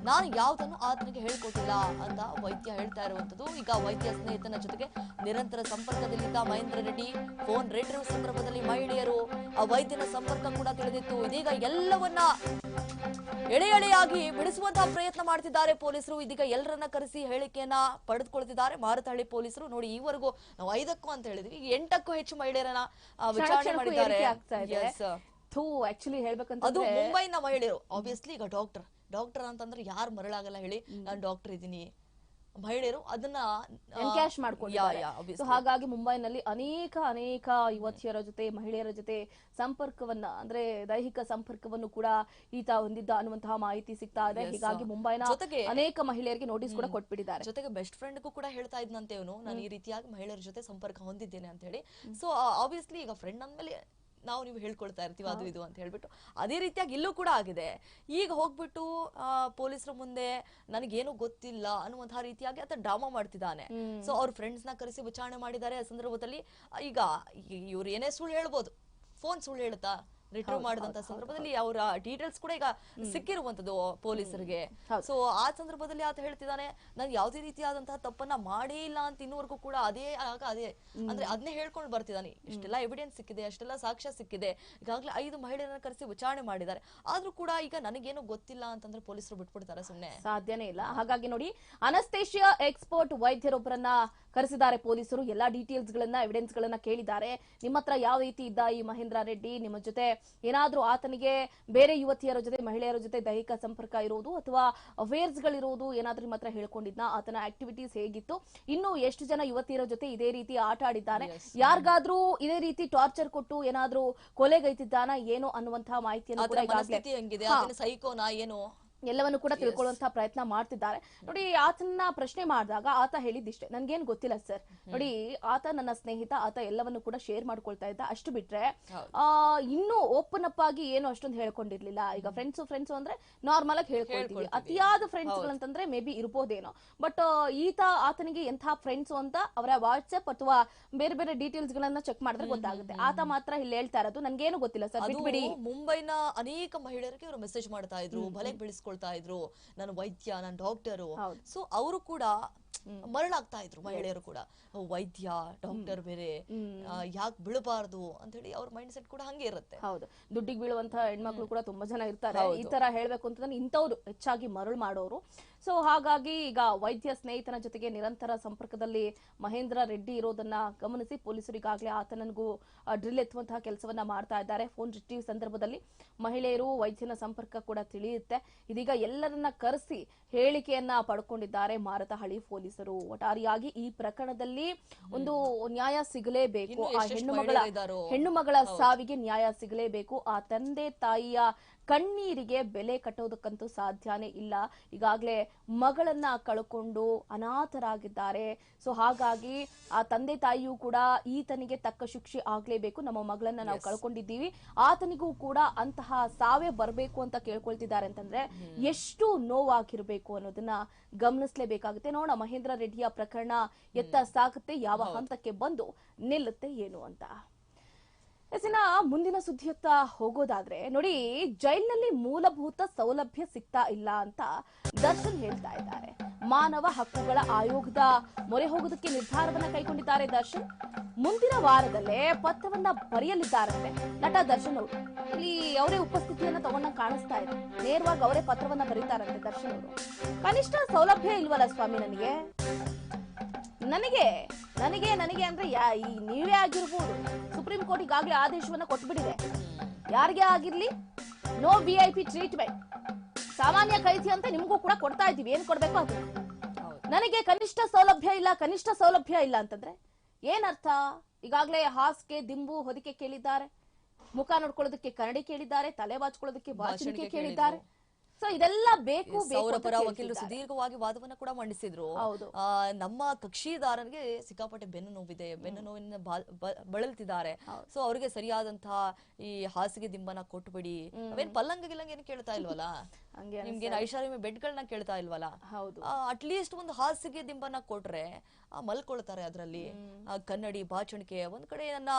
ನಾನು ಯಾವುದನ್ನು ಆತನಿಗೆ ಹೇಳ್ಕೊಟ್ಟಿಲ್ಲ ಅಂತ ವೈದ್ಯ ಹೇಳ್ತಾ ಇರುವಂತದ್ದು ಈಗ ವೈದ್ಯ ಸ್ನೇಹಿತನ ಜೊತೆಗೆ ನಿರಂತರ ಸಂಪರ್ಕದಲ್ಲಿದ್ದ ಮಹೇಂದ್ರ ರೆಡ್ಡಿ ಫೋನ್ ರೆಡ್ಡಿರುವ ಸಂದರ್ಭದಲ್ಲಿ ಮಹಿಳೆಯರು ಆ ವೈದ್ಯನ ಸಂಪರ್ಕ ಕೂಡ ತಿಳಿದಿತ್ತು. ಇದೀಗ ಎಲ್ಲವನ್ನ ಎಳೆ ಎಳೆಯಾಗಿ ಬಿಡಿಸುವಂತಹ ಪ್ರಯತ್ನ ಮಾಡ್ತಿದ್ದಾರೆ ಪೊಲೀಸರು. ಇದೀಗ ಎಲ್ಲರನ್ನ ಕರೆಸಿ ಹೇಳಿಕೆಯನ್ನ ಪಡೆದುಕೊಳ್ತಿದ್ದಾರೆ. ಮಾರತಹಳ್ಳಿ ಪೊಲೀಸರು. ನೋಡಿ ಈವರೆಗೂ ನಾವು ಐದಕ್ಕೂ ಅಂತ ಹೇಳಿದ್ವಿ. ಈಗ ಎಂಟಕ್ಕೂ ಹೆಚ್ಚು ಮಹಿಳೆಯರನ್ನ ವಿಚಾರಣೆ ಮಾಡಿದ್ದಾರೆ. ಅದು ಮುಂಬೈನ ಮಹಿಳೆಯರು ಆಬ್ವಿಯಸ್ಲಿ ಈಗ ಡಾಕ್ಟರ್ ಡಾಕ್ಟರ್ ಅಂತಂದ್ರೆ ಯಾರು ಮರಳಾಗಲ್ಲ ಹೇಳಿ ನಾನು ಡಾಕ್ಟರ್ ಇದ್ದೀನಿ. ಮಹಿಳೆಯರು ಅದನ್ನ ಕ್ಯಾಶ್ ಎನ್ಕ್ಯಾಶ್ obviously. ಹಾಗಾಗಿ ಮುಂಬೈನಲ್ಲಿ ಅನೇಕ ಅನೇಕ ಯುವತಿಯರ ಜೊತೆ ಮಹಿಳೆಯರ ಜೊತೆ ಸಂಪರ್ಕವನ್ನ ಅಂದ್ರೆ ದೈಹಿಕ ಸಂಪರ್ಕವನ್ನು ಕೂಡ ಈತ ಹೊಂದಿದ್ದ ಅನ್ನುವಂತಹ ಮಾಹಿತಿ ಸಿಗ್ತಾ ಇದೆ. ಹೀಗಾಗಿ ಮುಂಬೈನ ಅನೇಕ ಮಹಿಳೆಯರಿಗೆ ನೋಟಿಸ್ ಕೂಡ ಕೊಟ್ಬಿಟ್ಟಿದ್ದಾರೆ. ಜೊತೆಗೆ ಬೆಸ್ಟ್ ಫ್ರೆಂಡ್ಗೂ ಕೂಡ ಹೇಳ್ತಾ ಇದ್ನಂತೆ ಇವನು. ನಾನು ಈ ರೀತಿಯಾಗಿ ಮಹಿಳೆಯರ ಜೊತೆ ಸಂಪರ್ಕ ಹೊಂದಿದ್ದೇನೆ ಅಂತ ಹೇಳಿ. ಸೊ ಆಬ್ವಿಯಸ್ಲಿ ಈಗ ಫ್ರೆಂಡ್ ಅಂದ್ಮೇಲೆ ನಾವು ನೀವು ಹೇಳ್ಕೊಳ್ತಾ ಇರ್ತೀವಿ ಅದು ಇದು ಅಂತ ಹೇಳ್ಬಿಟ್ಟು. ಅದೇ ರೀತಿಯಾಗಿ ಇಲ್ಲೂ ಕೂಡ ಆಗಿದೆ. ಈಗ ಹೋಗ್ಬಿಟ್ಟು ಪೊಲೀಸರ ಮುಂದೆ ನನಗೇನು ಗೊತ್ತಿಲ್ಲ ಅನ್ನುವಂತಹ ರೀತಿಯಾಗಿ ಆತ ಡ್ರಾಮಾ ಮಾಡ್ತಿದ್ದಾನೆ. ಸೊ ಅವ್ರ ಫ್ರೆಂಡ್ಸ್ನ ಕರೆಸಿ ವಿಚಾರಣೆ ಮಾಡಿದ್ದಾರೆ ಆ ಸಂದರ್ಭದಲ್ಲಿ. ಈಗ ಇವ್ರು ಏನೇ ಸುಳ್ಳು ಹೇಳ್ಬೋದು. ಫೋನ್ ಸುಳ್ಳು ಹೇಳುತ್ತಾ ರಿಟ್ರೀವ್ ಮಾಡಿದಂತ ಸಂದರ್ಭದಲ್ಲಿ ಅವರ ಡೀಟೇಲ್ಸ್ ಕೂಡ ಈಗ ಸಿಕ್ಕಿರುವಂತದ್ದು ಪೊಲೀಸರಿಗೆ. ಸೊ ಆ ಸಂದರ್ಭದಲ್ಲಿ ಆತ ಹೇಳ್ತಿದ್ದಾನೆ ನಾನು ಯಾವುದೇ ರೀತಿಯಾದಂತಹ ತಪ್ಪನ್ನ ಮಾಡೇ ಇಲ್ಲ ಅಂತ ಇನ್ನೂವರೆಗೂ ಕೂಡ ಅದೇ ಆಗ ಅದೇ ಅಂದ್ರೆ ಅದನ್ನೇ ಹೇಳ್ಕೊಂಡು ಬರ್ತಿದ್ದಾನೆ. ಇಷ್ಟೆಲ್ಲ ಎವಿಡೆನ್ಸ್ ಸಿಕ್ಕಿದೆ ಅಷ್ಟೆಲ್ಲ ಸಾಕ್ಷ್ಯ ಸಿಕ್ಕಿದೆ. ಈಗಾಗಲೇ ಐದು ಮಹಿಳೆಯರನ್ನ ಕರೆಸಿ ವಿಚಾರಣೆ ಮಾಡಿದ್ದಾರೆ. ಆದ್ರೂ ಕೂಡ ಈಗ ನನಗೇನು ಗೊತ್ತಿಲ್ಲ ಅಂತಂದ್ರೆ ಪೊಲೀಸರು ಬಿಟ್ಬಿಡ್ತಾರೆ ಸುಮ್ನೆ. ಸಾಧ್ಯನೇ ಇಲ್ಲ. ಹಾಗಾಗಿ ನೋಡಿ ಅನಸ್ತೇಶಿಯಾ ಎಕ್ಸ್ಪರ್ಟ್ ವೈದ್ಯರೊಬ್ಬರನ್ನ ಕರೆಸಿದ್ದಾರೆ ಪೊಲೀಸರು. ಎಲ್ಲಾ ಡೀಟೇಲ್ಸ್ ಗಳನ್ನ ಎವಿಡೆನ್ಸ್ ಗಳನ್ನ ಕೇಳಿದ್ದಾರೆ. ನಿಮ್ಮ ಹತ್ರ ಯಾವ ರೀತಿ ಇದ್ದ ಈ ಮಹೇಂದ್ರ ರೆಡ್ಡಿ? ನಿಮ್ಮ ಜೊತೆ ಏನಾದ್ರೂ ಆತನಿಗೆ ಬೇರೆ ಯುವತಿಯರ ಜೊತೆ ಮಹಿಳೆಯರ ಜೊತೆ ದೈಹಿಕ ಸಂಪರ್ಕ ಇರೋದು ಅಥವಾ ವೇರ್ಸ್ ಗಳಿರೋದು ಏನಾದ್ರೂ ನಿಮ್ಮ ಹತ್ರ ಹೇಳ್ಕೊಂಡಿದ್ನ? ಆತನ ಆಕ್ಟಿವಿಟೀಸ್ ಹೇಗಿತ್ತು? ಇನ್ನು ಎಷ್ಟು ಜನ ಯುವತಿಯರ ಜೊತೆ ಇದೇ ರೀತಿ ಆಟ ಆಡಿದ್ದಾನೆ ಯಾರಿಗಾದ್ರೂ ಇದೇ ರೀತಿ ಟಾರ್ಚರ್ ಕೊಟ್ಟು ಏನಾದ್ರೂ ಕೊಲೆಗೈತಿದ್ದಾನ ಏನು ಅನ್ನುವಂತಹ ಮಾಹಿತಿಯನ್ನು ಸೈಕೋನಾ ಏನು? ಎಲ್ಲವನ್ನು ಕೂಡ ತಿಳ್ಕೊಳ್ಳುವಂತಹ ಪ್ರಯತ್ನ ಮಾಡ್ತಿದ್ದಾರೆ. ನೋಡಿ ಆತನ ಪ್ರಶ್ನೆ ಮಾಡಿದಾಗ ಆತ ಹೇಳಿದ್ದಿಷ್ಟೇ. ನನ್ಗೇನ್ ಗೊತ್ತಿಲ್ಲ ಸರ್. ನೋಡಿ ಆತ ನನ್ನ ಸ್ನೇಹಿತ ಆತ ಎಲ್ಲವನ್ನು ಕೂಡ ಶೇರ್ ಮಾಡ್ಕೊಳ್ತಾ ಇದ್ದ. ಅಷ್ಟು ಬಿಟ್ರೆ ಆ ಇನ್ನೂ ಓಪನ್ ಅಪ್ ಆಗಿ ಏನು ಅಷ್ಟೊಂದು ಹೇಳ್ಕೊಂಡಿರ್ಲಿಲ್ಲ. ಈಗ ಫ್ರೆಂಡ್ಸ್ ಫ್ರೆಂಡ್ಸ್ ಅಂದ್ರೆ ನಾರ್ಮಲ್ ಆಗಿ ಹೇಳ್ಕೊಳ್ತೀವಿ. ಅತಿಯಾದ ಫ್ರೆಂಡ್ಸ್ ಗಳಂತಂದ್ರೆ ಮೇ ಬಿ ಇರ್ಬೋದೇನೋ. ಬಟ್ ಈತ ಆತನಿಗೆ ಎಂಥ ಫ್ರೆಂಡ್ಸ್ ಅಂತ ಅವರ ವಾಟ್ಸ್ಆಪ್ ಅಥವಾ ಬೇರೆ ಬೇರೆ ಡೀಟೇಲ್ಸ್ ಗಳನ್ನ ಚೆಕ್ ಮಾಡಿದ್ರೆ ಗೊತ್ತಾಗುತ್ತೆ. ಆತ ಮಾತ್ರ ಇಲ್ಲಿ ಹೇಳ್ತಾ ಇರೋದು. ನನ್ಗೇನು ಗೊತ್ತಿಲ್ಲ ಸರ್. ಮುಂಬೈನ ಅನೇಕ ಮಹಿಳೆಯರಿಗೆ ಇವರು ಮೆಸೇಜ್ ಮಾಡ್ತಾ ಇದ್ರು. ಬಲೆ ಬೀಳಿಸ್ಕೊಳ್ತಾ ಇದ್ರು ನಾನು ವೈದ್ಯ ನಾನು ಡಾಕ್ಟರು. ಸೊ ಅವರು ಕೂಡ ಮರಳಾಗ್ತಾ ಇದ್ರು ಮಹಿಳೆಯರು ಕೂಡ. ವೈದ್ಯ ಡಾಕ್ಟರ್ ಬೇರೆ ಯಾಕೆ ಬೀಳಬಾರ್ದು ಅಂತ ಹೇಳಿ ಅವ್ರ ಮೈಂಡ್ ಸೆಟ್ ಕೂಡ ಹಂಗೆ ಇರುತ್ತೆ. ಹೌದು. ದುಡ್ಡಿಗೆ ಬೀಳುವಂತಹ ಹೆಣ್ಮಕ್ಳು ಕೂಡ ತುಂಬಾ ಜನ ಇರ್ತಾರೆ. ಈ ತರ ಹೇಳ್ಬೇಕು ಅಂತಂದ್ರೆ ಇಂಥವ್ರು ಹೆಚ್ಚಾಗಿ ಮರಳು ಮಾಡೋರು. ಸೊ ಹಾಗಾಗಿ ಈಗ ವೈದ್ಯ ಸ್ನೇಹಿತನ ಜೊತೆಗೆ ನಿರಂತರ ಸಂಪರ್ಕದಲ್ಲಿ ಮಹೇಂದ್ರ ರೆಡ್ಡಿ ಇರೋದನ್ನ ಗಮನಿಸಿ ಪೊಲೀಸರು ಈಗಾಗಲೇ ಆತನಿಗೂ ಡ್ರಿಲ್ ಎತ್ತುವಂತಹ ಕೆಲಸವನ್ನ ಮಾಡ್ತಾ ಇದ್ದಾರೆ. ಫೋನ್ ರಿಟ್ರೀವ್ ಸಂದರ್ಭದಲ್ಲಿ ಮಹಿಳೆಯರು ವೈದ್ಯನ ಸಂಪರ್ಕ ಕೂಡ ತಿಳಿಯುತ್ತೆ. ಇದೀಗ ಎಲ್ಲರನ್ನ ಕರೆಸಿ ಹೇಳಿಕೆಯನ್ನ ಪಡ್ಕೊಂಡಿದ್ದಾರೆ ಮಾರತಹಳ್ಳಿ ಪೊಲೀಸರು ಒಟಾರಿಯಾಗಿ ಈ ಪ್ರಕರಣದಲ್ಲಿ ಒಂದು ನ್ಯಾಯ ಸಿಗಲೇಬೇಕು. ಆ ಹೆಣ್ಣು ಮಗಳ ಹೆಣ್ಣು ಮಗಳ ಸಾವಿಗೆ ನ್ಯಾಯ ಸಿಗಲೇಬೇಕು. ಆ ತಂದೆ ತಾಯಿಯ ಕಣ್ಣೀರಿಗೆ ಬೆಲೆ ಕಟ್ಟೋದಕ್ಕಂತೂ ಸಾಧ್ಯನೇ ಇಲ್ಲ. ಈಗಾಗಲೇ ಮಗಳನ್ನ ಕಳ್ಕೊಂಡು ಅನಾಥರಾಗಿದ್ದಾರೆ. ಸೊ ಹಾಗಾಗಿ ಆ ತಂದೆ ತಾಯಿಯೂ ಕೂಡ ಈತನಿಗೆ ತಕ್ಕ ಶಿಕ್ಷೆ ಆಗ್ಲೇಬೇಕು. ನಮ್ಮ ಮಗಳನ್ನ ನಾವು ಕಳ್ಕೊಂಡಿದ್ದೀವಿ. ಆತನಿಗೂ ಕೂಡ ಅಂತಹ ಸಾವೇ ಬರಬೇಕು ಅಂತ ಕೇಳ್ಕೊಳ್ತಿದ್ದಾರೆ ಅಂತಂದ್ರೆ ಎಷ್ಟು ನೋವಾಗಿರ್ಬೇಕು ಅನ್ನೋದನ್ನ ಗಮನಿಸಲೇಬೇಕಾಗುತ್ತೆ. ನೋಡೋಣ ಮಹೇಂದ್ರ ರೆಡ್ಡಿಯ ಪ್ರಕರಣ ಎತ್ತ ಸಾಗುತ್ತೆ ಯಾವ ಹಂತಕ್ಕೆ ಬಂದು ನಿಲ್ಲುತ್ತೆ ಏನು ಅಂತ. ಎಸಿನ ಮುಂದಿನ ಸುದ್ದಿಯತ್ತ ಹೋಗೋದಾದ್ರೆ ನೋಡಿ, ಜೈಲಿನಲ್ಲಿ ಮೂಲಭೂತ ಸೌಲಭ್ಯ ಸಿಗ್ತಾ ಇಲ್ಲ ಅಂತ ದರ್ಶನ್ ಹೇಳ್ತಾ ಇದ್ದಾರೆ. ಮಾನವ ಹಕ್ಕುಗಳ ಆಯೋಗದ ಮೊರೆ ಹೋಗೋದಕ್ಕೆ ನಿರ್ಧಾರವನ್ನ ಕೈಗೊಂಡಿದ್ದಾರೆ ದರ್ಶನ್. ಮುಂದಿನ ವಾರದಲ್ಲೇ ಪತ್ರವನ್ನ ಬರೆಯಲಿದ್ದಾರಂತೆ ನಟ ದರ್ಶನ್ ಅವರು. ಇಲ್ಲಿ ಅವರೇ ಉಪಸ್ಥಿತಿಯನ್ನ ತಗೊಂಡ ಕಾಣಿಸ್ತಾ ಇದೆ. ನೇರವಾಗಿ ಅವರೇ ಪತ್ರವನ್ನ ಬರೀತಾರಂತೆ ದರ್ಶನ್ ಅವರು. ಕನಿಷ್ಠ ಸೌಲಭ್ಯ ಇಲ್ವಲ್ಲ ಸ್ವಾಮಿ ನನಗೆ? ನನಗೆ ನನಗೆ ನನಗೆ ಅಂದ್ರೆ ಯಾ ಈ ನೀವೇ ಆಗಿರ್ಬೋದು. ಸುಪ್ರೀಂ ಕೋರ್ಟ್ ಈಗಾಗಲೇ ಆದೇಶವನ್ನ ಕೊಟ್ಬಿಟ್ಟಿದೆ. ಯಾರಿಗೆ ಆಗಿರ್ಲಿ? No V I P treatment ಸಾಮಾನ್ಯ ಕೈದಿ ಅಂತ ನಿಮಗೂ ಕೂಡ ಕೊಡ್ತಾ ಇದ್ದೀವಿ. ಏನ್ ಕೊಡ್ಬೇಕು ಅದು. ನನಗೆ ಕನಿಷ್ಠ ಸೌಲಭ್ಯ ಇಲ್ಲ ಕನಿಷ್ಠ ಸೌಲಭ್ಯ ಇಲ್ಲ ಅಂತಂದ್ರೆ ಏನರ್ಥ? ಈಗಾಗಲೇ ಹಾಸಿಗೆ ದಿಂಬು ಹೊದಿಕೆ ಕೇಳಿದ್ದಾರೆ. ಮುಖ ನೋಡ್ಕೊಳ್ಳೋದಕ್ಕೆ ಕನ್ನಡಿ ಕೇಳಿದ್ದಾರೆ ತಲೆ ಬಾಚ್ಕೊಳ್ಳೋದಕ್ಕೆ ಬಾಚಣಿಕೆ ಕೇಳಿದ್ದಾರೆ. ಸೊ ಇದೆಲ್ಲ ಬೇಕು ಅವರ ಪರ ವಕೀಲರು ಸುದೀರ್ಘವಾಗಿ ವಾದವನ್ನ ಕೂಡ ಮಂಡಿಸಿದ್ರು. ನಮ್ಮ ಕಕ್ಷಿದಾರನಿಗೆ ಸಿಕ್ಕಾಪಟ್ಟೆ ಬೆನ್ನು ನೋವಿದೆ. ಬೆನ್ನು ನೋವಿನ ಬಳಲ್ತಿದ್ದಾರೆ. ಸೊ ಅವರಿಗೆ ಸರಿಯಾದಂತಹ ಈ ಹಾಸಿಗೆ ದಿಂಬನ ಕೊಟ್ಬಿಡಿ. ಅವೇನ್ ಪಲ್ಲಂಗ ಗಿಲ್ಲಂಗ ಏನು ಕೇಳ್ತಾ ಇಲ್ವಲ್ಲ? ಹಂಗೆ ನಿಮ್ಗೆ ಐಷಾರಾಮಿ ಬೆಡ್ಗಳನ್ನ ಕೇಳ್ತಾ ಇಲ್ವಲ್ಲ? ಹೌದು. ಅಟ್ಲೀಸ್ಟ್ ಒಂದು ಹಾಸಿಗೆ ದಿಂಬನ್ನ ಕೊಟ್ರೆ ಮಲ್ಕೊಳ್ತಾರೆ ಅದರಲ್ಲಿ. ಕನ್ನಡಿ ಬಾಚಣಿಕೆ ಒಂದ್ ಕಡೆ ನನ್ನ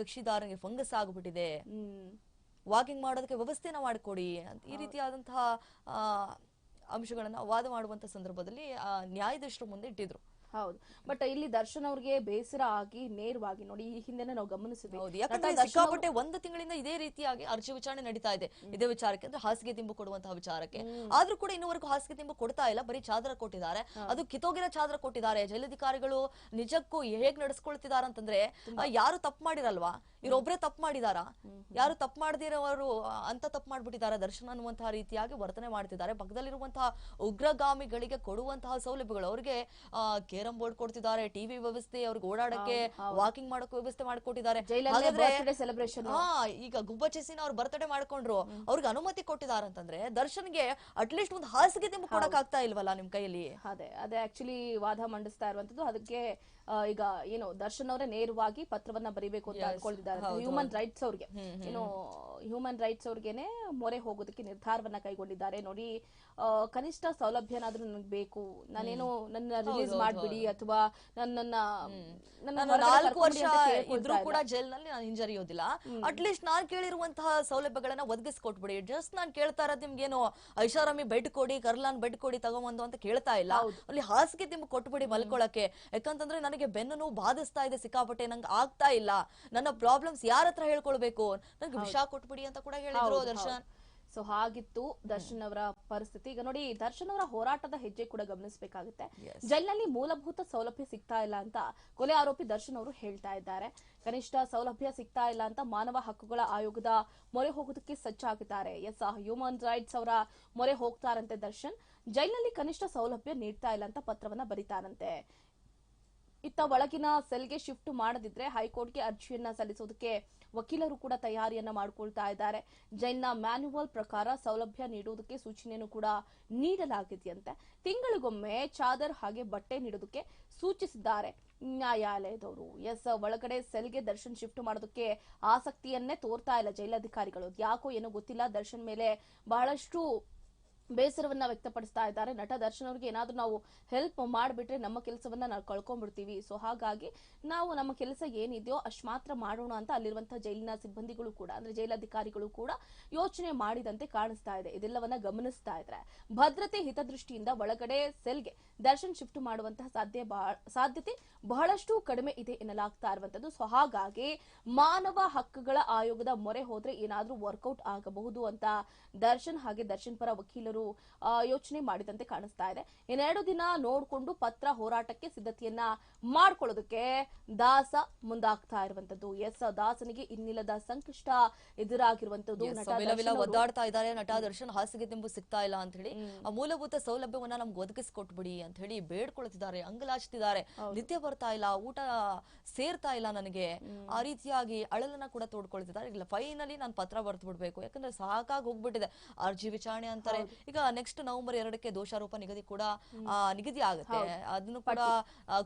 ಕಕ್ಷಿದಾರನಿಗೆ ಫಂಗಸ್ ಆಗ್ಬಿಟ್ಟಿದೆ. ವಾಕಿಂಗ್ ಮಾಡೋದಕ್ಕೆ ವ್ಯವಸ್ಥೆನ ಮಾಡಿಕೊಡಿ ಅಂತ. ಈ ರೀತಿಯಾದಂತಹ ಅಂಶಗಳನ್ನು ವಾದ ಮಾಡುವಂತ ಸಂದರ್ಭದಲ್ಲಿ ಆ, ನ್ಯಾಯಾಧೀಶರು ಮುಂದೆ ಇಟ್ಟಿದ್ರು. ಹೌದು. ಬಟ್ ಇಲ್ಲಿ ದರ್ಶನ್ ಅವ್ರಿಗೆ ಬೇಸರ ಆಗಿ ನೇರವಾಗಿ ನೋಡಿ ಈ ಹಿಂದೆನೆ ನಾವು ಗಮನಿಸಿದ್ವಿ. ಹೌದು. ಯಾಕಂದ್ರೆ ಸಿಕ್ಕಾಪಟ್ಟೆ ಒಂದು ತಿಂಗಳಿಂದ ಇದೇ ರೀತಿಯಾಗಿ ಅರ್ಜಿ ವಿಚಾರಣೆ ನಡೀತಾ ಇದೆ. ಇದೇ ವಿಚಾರಕ್ಕೆ ಅಂದ್ರೆ ಹಾಸಿಗೆ ದಿಂಬು ಕೊಡುವಂತಹ ವಿಚಾರಕ್ಕೆ. ಆದ್ರೂ ಕೂಡ ಇನ್ನೂವರೆಗೂ ಹಾಸಿಗೆ ದಿಂಬು ಕೊಡ್ತಾ ಇಲ್ಲ. ಬರೀ ಚಾದರ ಕೊಟ್ಟಿದ್ದಾರೆ. ಅದು ಕಿತ್ತೋಗಿರೋ ಚಾದರ ಕೊಟ್ಟಿದ್ದಾರೆ. ಜೈಲಧಿಕಾರಿಗಳು ನಿಜಕ್ಕೂ ಹೇಗ್ ನಡೆಸ್ಕೊಳ್ತಿದಾರ ಅಂತಂದ್ರೆ ಯಾರು ತಪ್ಪು ಮಾಡಿರಲ್ವಾ? ಇವ್ರೊಬ್ರೇ ತಪ್ಪು ಮಾಡಿದಾರ? ಯಾರು ತಪ್ಪು ಮಾಡದಿರೋರು ಅಂತ ತಪ್ಪು ಮಾಡ್ಬಿಟ್ಟಿದ್ದಾರೆ. ದರ್ಶನ ಅನ್ನುವಂತಹ ರೀತಿಯಾಗಿ ವರ್ತನೆ ಮಾಡ್ತಿದ್ದಾರೆ. ಪಕ್ಕದಲ್ಲಿರುವಂತಹ ಉಗ್ರಗಾಮಿಗಳಿಗೆ ಕೊಡುವಂತಹ ಸೌಲಭ್ಯಗಳು. ಅವ್ರಿಗೆ ಕೇರಂ ಬೋರ್ಡ್ ಕೊಡ್ತಿದ್ದಾರೆ ಟಿವಿ ವ್ಯವಸ್ಥೆ ಅವ್ರಿಗೆ ಓಡಾಡಕ್ಕೆ ವಾಕಿಂಗ್ ಮಾಡೋಕೆ ವ್ಯವಸ್ಥೆ ಮಾಡ್ಕೊಟ್ಟಿದ್ದಾರೆ. ಸೆಲೆಬ್ರೇಷನ್ ಈಗ ಗುಬ್ಬ ಗುಬ್ಬಚ್ಚೆಸಿನ ಅವ್ರ ಬರ್ತಡೇ ಮಾಡ್ಕೊಂಡ್ರು ಅವ್ರಿಗೆ ಅನುಮತಿ ಕೊಟ್ಟಿದ್ದಾರೆ ಅಂತಂದ್ರೆ ದರ್ಶನ್ಗೆ ಅಟ್ಲೀಸ್ಟ್ ಒಂದು ಹಾಸಿಗೆ ನಿಮ್ಗೆ ಕೊಡಕ್ ಆಗ್ತಾ ಇಲ್ವಲ್ಲ ನಿಮ್ ಕೈಯಲ್ಲಿ? ಅದೇ ಅದೇ ಆಕ್ಚುಲಿ ವಾದ ಮಂಡಿಸ್ತಾ ಇರುವಂತದ್ದು ಅದಕ್ಕೆ ಈಗ ಏನು ದರ್ಶನ್ ಅವರೇ ನೇರವಾಗಿ ಪತ್ರವನ್ನ ಬರೀಬೇಕು ಅಂತ ಅನ್ಕೊಂಡಿದ್ದಾರೆ ಹ್ಯೂಮನ್ ರೈಟ್ಸ್ ಅವ್ರಿಗೆ. ಏನು ಹ್ಯೂಮನ್ ರೈಟ್ಸ್ ಅವ್ರಿಗೆನೆ ಮೊರೆ ಹೋಗೋದಕ್ಕೆ ನಿರ್ಧಾರವನ್ನ ಕೈಗೊಂಡಿದ್ದಾರೆ. ನೋಡಿ ಕನಿಷ್ಠ ಸೌಲಭ್ಯನಾದ್ರೂ ನನಗೆ ಬೇಕು. ನಾನೇನು ನನ್ನ ರಿಲೀಸ್ ಮಾಡ್ಬಿಡಿ ಅಥವಾ ನನ್ನ ನಾಲ್ಕು ವರ್ಷ ಇದ್ರೂ ಕೂಡ ಜೈಲ್ನಲ್ಲಿ ನಾನು ಹಿಂಜರಿಯೋದಿಲ್ಲ. ಅಟ್ಲೀಸ್ಟ್ ನಾನು ಕೇಳಿರುವಂತಹ ಸೌಲಭ್ಯಗಳನ್ನ ಒದಗಿಸ್ಕೊಟ್ಬಿಡಿ. ಜಸ್ಟ್ ನಾನು ಕೇಳ್ತಾ ಇರೋದು ನಿಮ್ಗೇನು ಐಷಾರಾಮಿ ಬೆಡ್ ಕೊಡಿ ಕರ್ಲಾನ್ ಬೆಡ್ ಕೊಡಿ ತಗೊಂಬಂದು ಅಂತ ಕೇಳ್ತಾ ಇಲ್ಲ. ಅಲ್ಲಿ ಹಾಸಿಗೆ ನಿಮ್ಗೆ ಕೊಟ್ಬಿಡಿ ಮಲ್ಕೊಳಕ್ಕೆ. ಯಾಕಂತಂದ್ರೆ ನನಗೆ ಬೆನ್ನು ನೋವು ಬಾಧಿಸ್ತಾ ಇದೆ ಸಿಕ್ಕಾಪಟ್ಟೆ ನಂಗೆ ಆಗ್ತಾ ಇಲ್ಲ. ನನ್ನ ಪ್ರಾಬ್ಲಮ್ಸ್ ಯಾರ ಹತ್ರ ಹೇಳ್ಕೊಳ್ಬೇಕು? ನಂಗೆ ವಿಷ ಕೊಟ್ಬಿಡಿ ಅಂತ ಕೂಡ ಹೇಳಿದ್ರು ದರ್ಶನ್. ಸೊ ಹಾಗಿತ್ತು ದರ್ಶನ್ ಅವರ ಪರಿಸ್ಥಿತಿ. ಈಗ ನೋಡಿ ದರ್ಶನ್ ಅವರ ಹೋರಾಟದ ಹೆಜ್ಜೆ ಕೂಡ ಗಮನಿಸಬೇಕಾಗುತ್ತೆ. ಜೈಲಿನಲ್ಲಿ ಮೂಲಭೂತ ಸೌಲಭ್ಯ ಸಿಗ್ತಾ ಇಲ್ಲ ಅಂತ ಕೊಲೆ ಆರೋಪಿ ದರ್ಶನ್ ಅವರು ಹೇಳ್ತಾ ಇದ್ದಾರೆ. ಕನಿಷ್ಠ ಸೌಲಭ್ಯ ಸಿಗ್ತಾ ಇಲ್ಲ ಅಂತ ಮಾನವ ಹಕ್ಕುಗಳ ಆಯೋಗದ ಮೊರೆ ಹೋಗೋದಕ್ಕೆ ಸಜ್ಜಾಗಿದ್ದಾರೆ. ಎಸ್ ಹ್ಯೂಮನ್ ರೈಟ್ಸ್ ಅವರ ಮೊರೆ ಹೋಗ್ತಾರಂತೆ ದರ್ಶನ್. ಜೈಲಿನಲ್ಲಿ ಕನಿಷ್ಠ ಸೌಲಭ್ಯ ನೀಡ್ತಾ ಇಲ್ಲ ಅಂತ ಪತ್ರವನ್ನ ಬರೀತಾರಂತೆ. ಇತ್ತ ಒಳಗಿನ ಸೆಲ್ಗೆ ಶಿಫ್ಟ್ ಮಾಡದಿದ್ರೆ ಹೈಕೋರ್ಟ್ಗೆ ಅರ್ಜಿಯನ್ನ ಸಲ್ಲಿಸೋದಕ್ಕೆ ವಕೀಲರು ಕೂಡ ತಯಾರಿಯನ್ನ ಮಾಡ್ಕೊಳ್ತಾ ಇದ್ದಾರೆ. ಜೈನ್ನ ಮ್ಯಾನ್ಯುವಲ್ ಪ್ರಕಾರ ಸೌಲಭ್ಯ ನೀಡುವುದಕ್ಕೆ ಸೂಚನೆಯನ್ನು ಕೂಡ ನೀಡಲಾಗಿದೆಯಂತೆ. ತಿಂಗಳಿಗೊಮ್ಮೆ ಚಾದರ್ ಹಾಗೆ ಬಟ್ಟೆ ನೀಡೋದಕ್ಕೆ ಸೂಚಿಸಿದ್ದಾರೆ. ನ್ಯಾಯಾಲಯದವರು ಎಸ್, ಒಳಗಡೆ ಸೆಲ್ಗೆ ದರ್ಶನ್ ಶಿಫ್ಟ್ ಮಾಡೋದಕ್ಕೆ ಆಸಕ್ತಿಯನ್ನೇ ತೋರ್ತಾ ಇಲ್ಲ ಜೈಲಾಧಿಕಾರಿಗಳು. ಯಾಕೋ ಏನೋ ಗೊತ್ತಿಲ್ಲ, ದರ್ಶನ್ ಮೇಲೆ ಬಹಳಷ್ಟು ಬೇಸರವನ್ನ ವ್ಯಕ್ತಪಡಿಸ್ತಾ ಇದ್ದಾರೆ. ನಟ ದರ್ಶನ್ ಅವ್ರಿಗೆ ಏನಾದ್ರೂ ನಾವು ಹೆಲ್ಪ್ ಮಾಡಿಬಿಟ್ರೆ ನಮ್ಮ ಕೆಲಸವನ್ನ ನಾವು ಕಳ್ಕೊಂಡ್ಬಿಡ್ತೀವಿ. ಸೊ ಹಾಗಾಗಿ ನಾವು ನಮ್ಮ ಕೆಲಸ ಏನಿದೆಯೋ ಅಷ್ಟು ಮಾತ್ರ ಮಾಡೋಣ ಅಂತ ಅಲ್ಲಿರುವಂತಹ ಜೈಲಿನ ಸಿಬ್ಬಂದಿಗಳು ಕೂಡ, ಅಂದ್ರೆ ಜೈಲಾಧಿಕಾರಿಗಳು ಕೂಡ ಯೋಚನೆ ಮಾಡಿದಂತೆ ಕಾಣಿಸ್ತಾ ಇದೆ. ಇದೆಲ್ಲವನ್ನ ಗಮನಿಸ್ತಾ ಇದ್ರೆ. ಭದ್ರತೆ ಹಿತದೃಷ್ಟಿಯಿಂದ ಒಳಗಡೆ ಸೆಲ್ಗೆ ದರ್ಶನ್ ಶಿಫ್ಟ್ ಮಾಡುವಂತಹ ಸಾಧ್ಯ ಸಾಧ್ಯತೆ ಬಹಳಷ್ಟು ಕಡಿಮೆ ಇದೆ ಎನ್ನಲಾಗ್ತಾ ಇರುವಂತದ್ದು ಸೊ ಹಾಗಾಗಿ ಮಾನವ ಹಕ್ಕುಗಳ ಆಯೋಗದ ಮೊರೆ ಹೋದ್ರೆ ಏನಾದ್ರೂ ವರ್ಕೌಟ್ ಆಗಬಹುದು ಅಂತ ದರ್ಶನ್ ಹಾಗೆ ದರ್ಶನ್ ಪರ ವಕೀಲರು ಆ, ಯೋಚನೆ ಮಾಡಿದಂತೆ ಕಾಣಿಸ್ತಾ ಇದೆ. ಇನ್ನೆರಡು ದಿನ ನೋಡಿಕೊಂಡು ಪತ್ರ ಹೋರಾಟಕ್ಕೆ ಸಿದ್ಧತೆಯನ್ನ ಮಾಡ್ಕೊಳ್ಳೋದಕ್ಕೆ ದಾಸ ಮುಂದಾಗ್ತಾ ಇರುವಂತದ್ದು ಎಸ್ ದಾಸನಿಗೆ ಇನ್ನಿಲ್ಲದ ಸಂಕಷ್ಟ ಎದುರಾಗಿರುವಂತದ್ದು ಒದ್ದಾಡ್ತಾ ಇದ್ದಾರೆ. ನಟ ದರ್ಶನ್ ಹಾಸಿಗೆ ತಿಂಬು ಸಿಗ್ತಾ ಇಲ್ಲ ಅಂತ ಹೇಳಿ ಆ ಮೂಲಭೂತ ಸೌಲಭ್ಯವನ್ನ ನಮ್ಗೆ ಒದಗಿಸ್ಕೊಟ್ಬಿಡಿ ಅಂತ ಹೇಳಿ ಬೇಡ್ಕೊಳ್ತಿದ್ದಾರೆ ಅಂಗಲಾಚ್ತಿದ್ದಾರೆ. ನಿದ್ದೆ ಬರ್ತಾ ಇಲ್ಲ ಊಟ ಸೇರ್ತಾ ಇಲ್ಲ ನನಗೆ. ಆ ರೀತಿಯಾಗಿ ಅಳಲನ್ನ ಕೂಡ ತೋಡ್ಕೊಳ್ತಿದ್ದಾರೆ. ಇಲ್ಲ ಫೈನಲಿ ನಾನು ಪತ್ರ ಬರ್ತು ಬಿಡ್ಬೇಕು ಯಾಕಂದ್ರೆ ಸಾಕಾಗಿ ಹೋಗ್ಬಿಟ್ಟಿದೆ. ಅರ್ಜಿ ವಿಚಾರಣೆ ಅಂತಾರೆ. ಈಗ ನೆಕ್ಸ್ಟ್ ನವೆಂಬರ್ ಎರಡಕ್ಕೆ ದೋಷಾರೋಪ ನಿಗದಿ ಕೂಡ ನಿಗದಿ ಆಗುತ್ತೆ. ಅದನ್ನು ಕೂಡ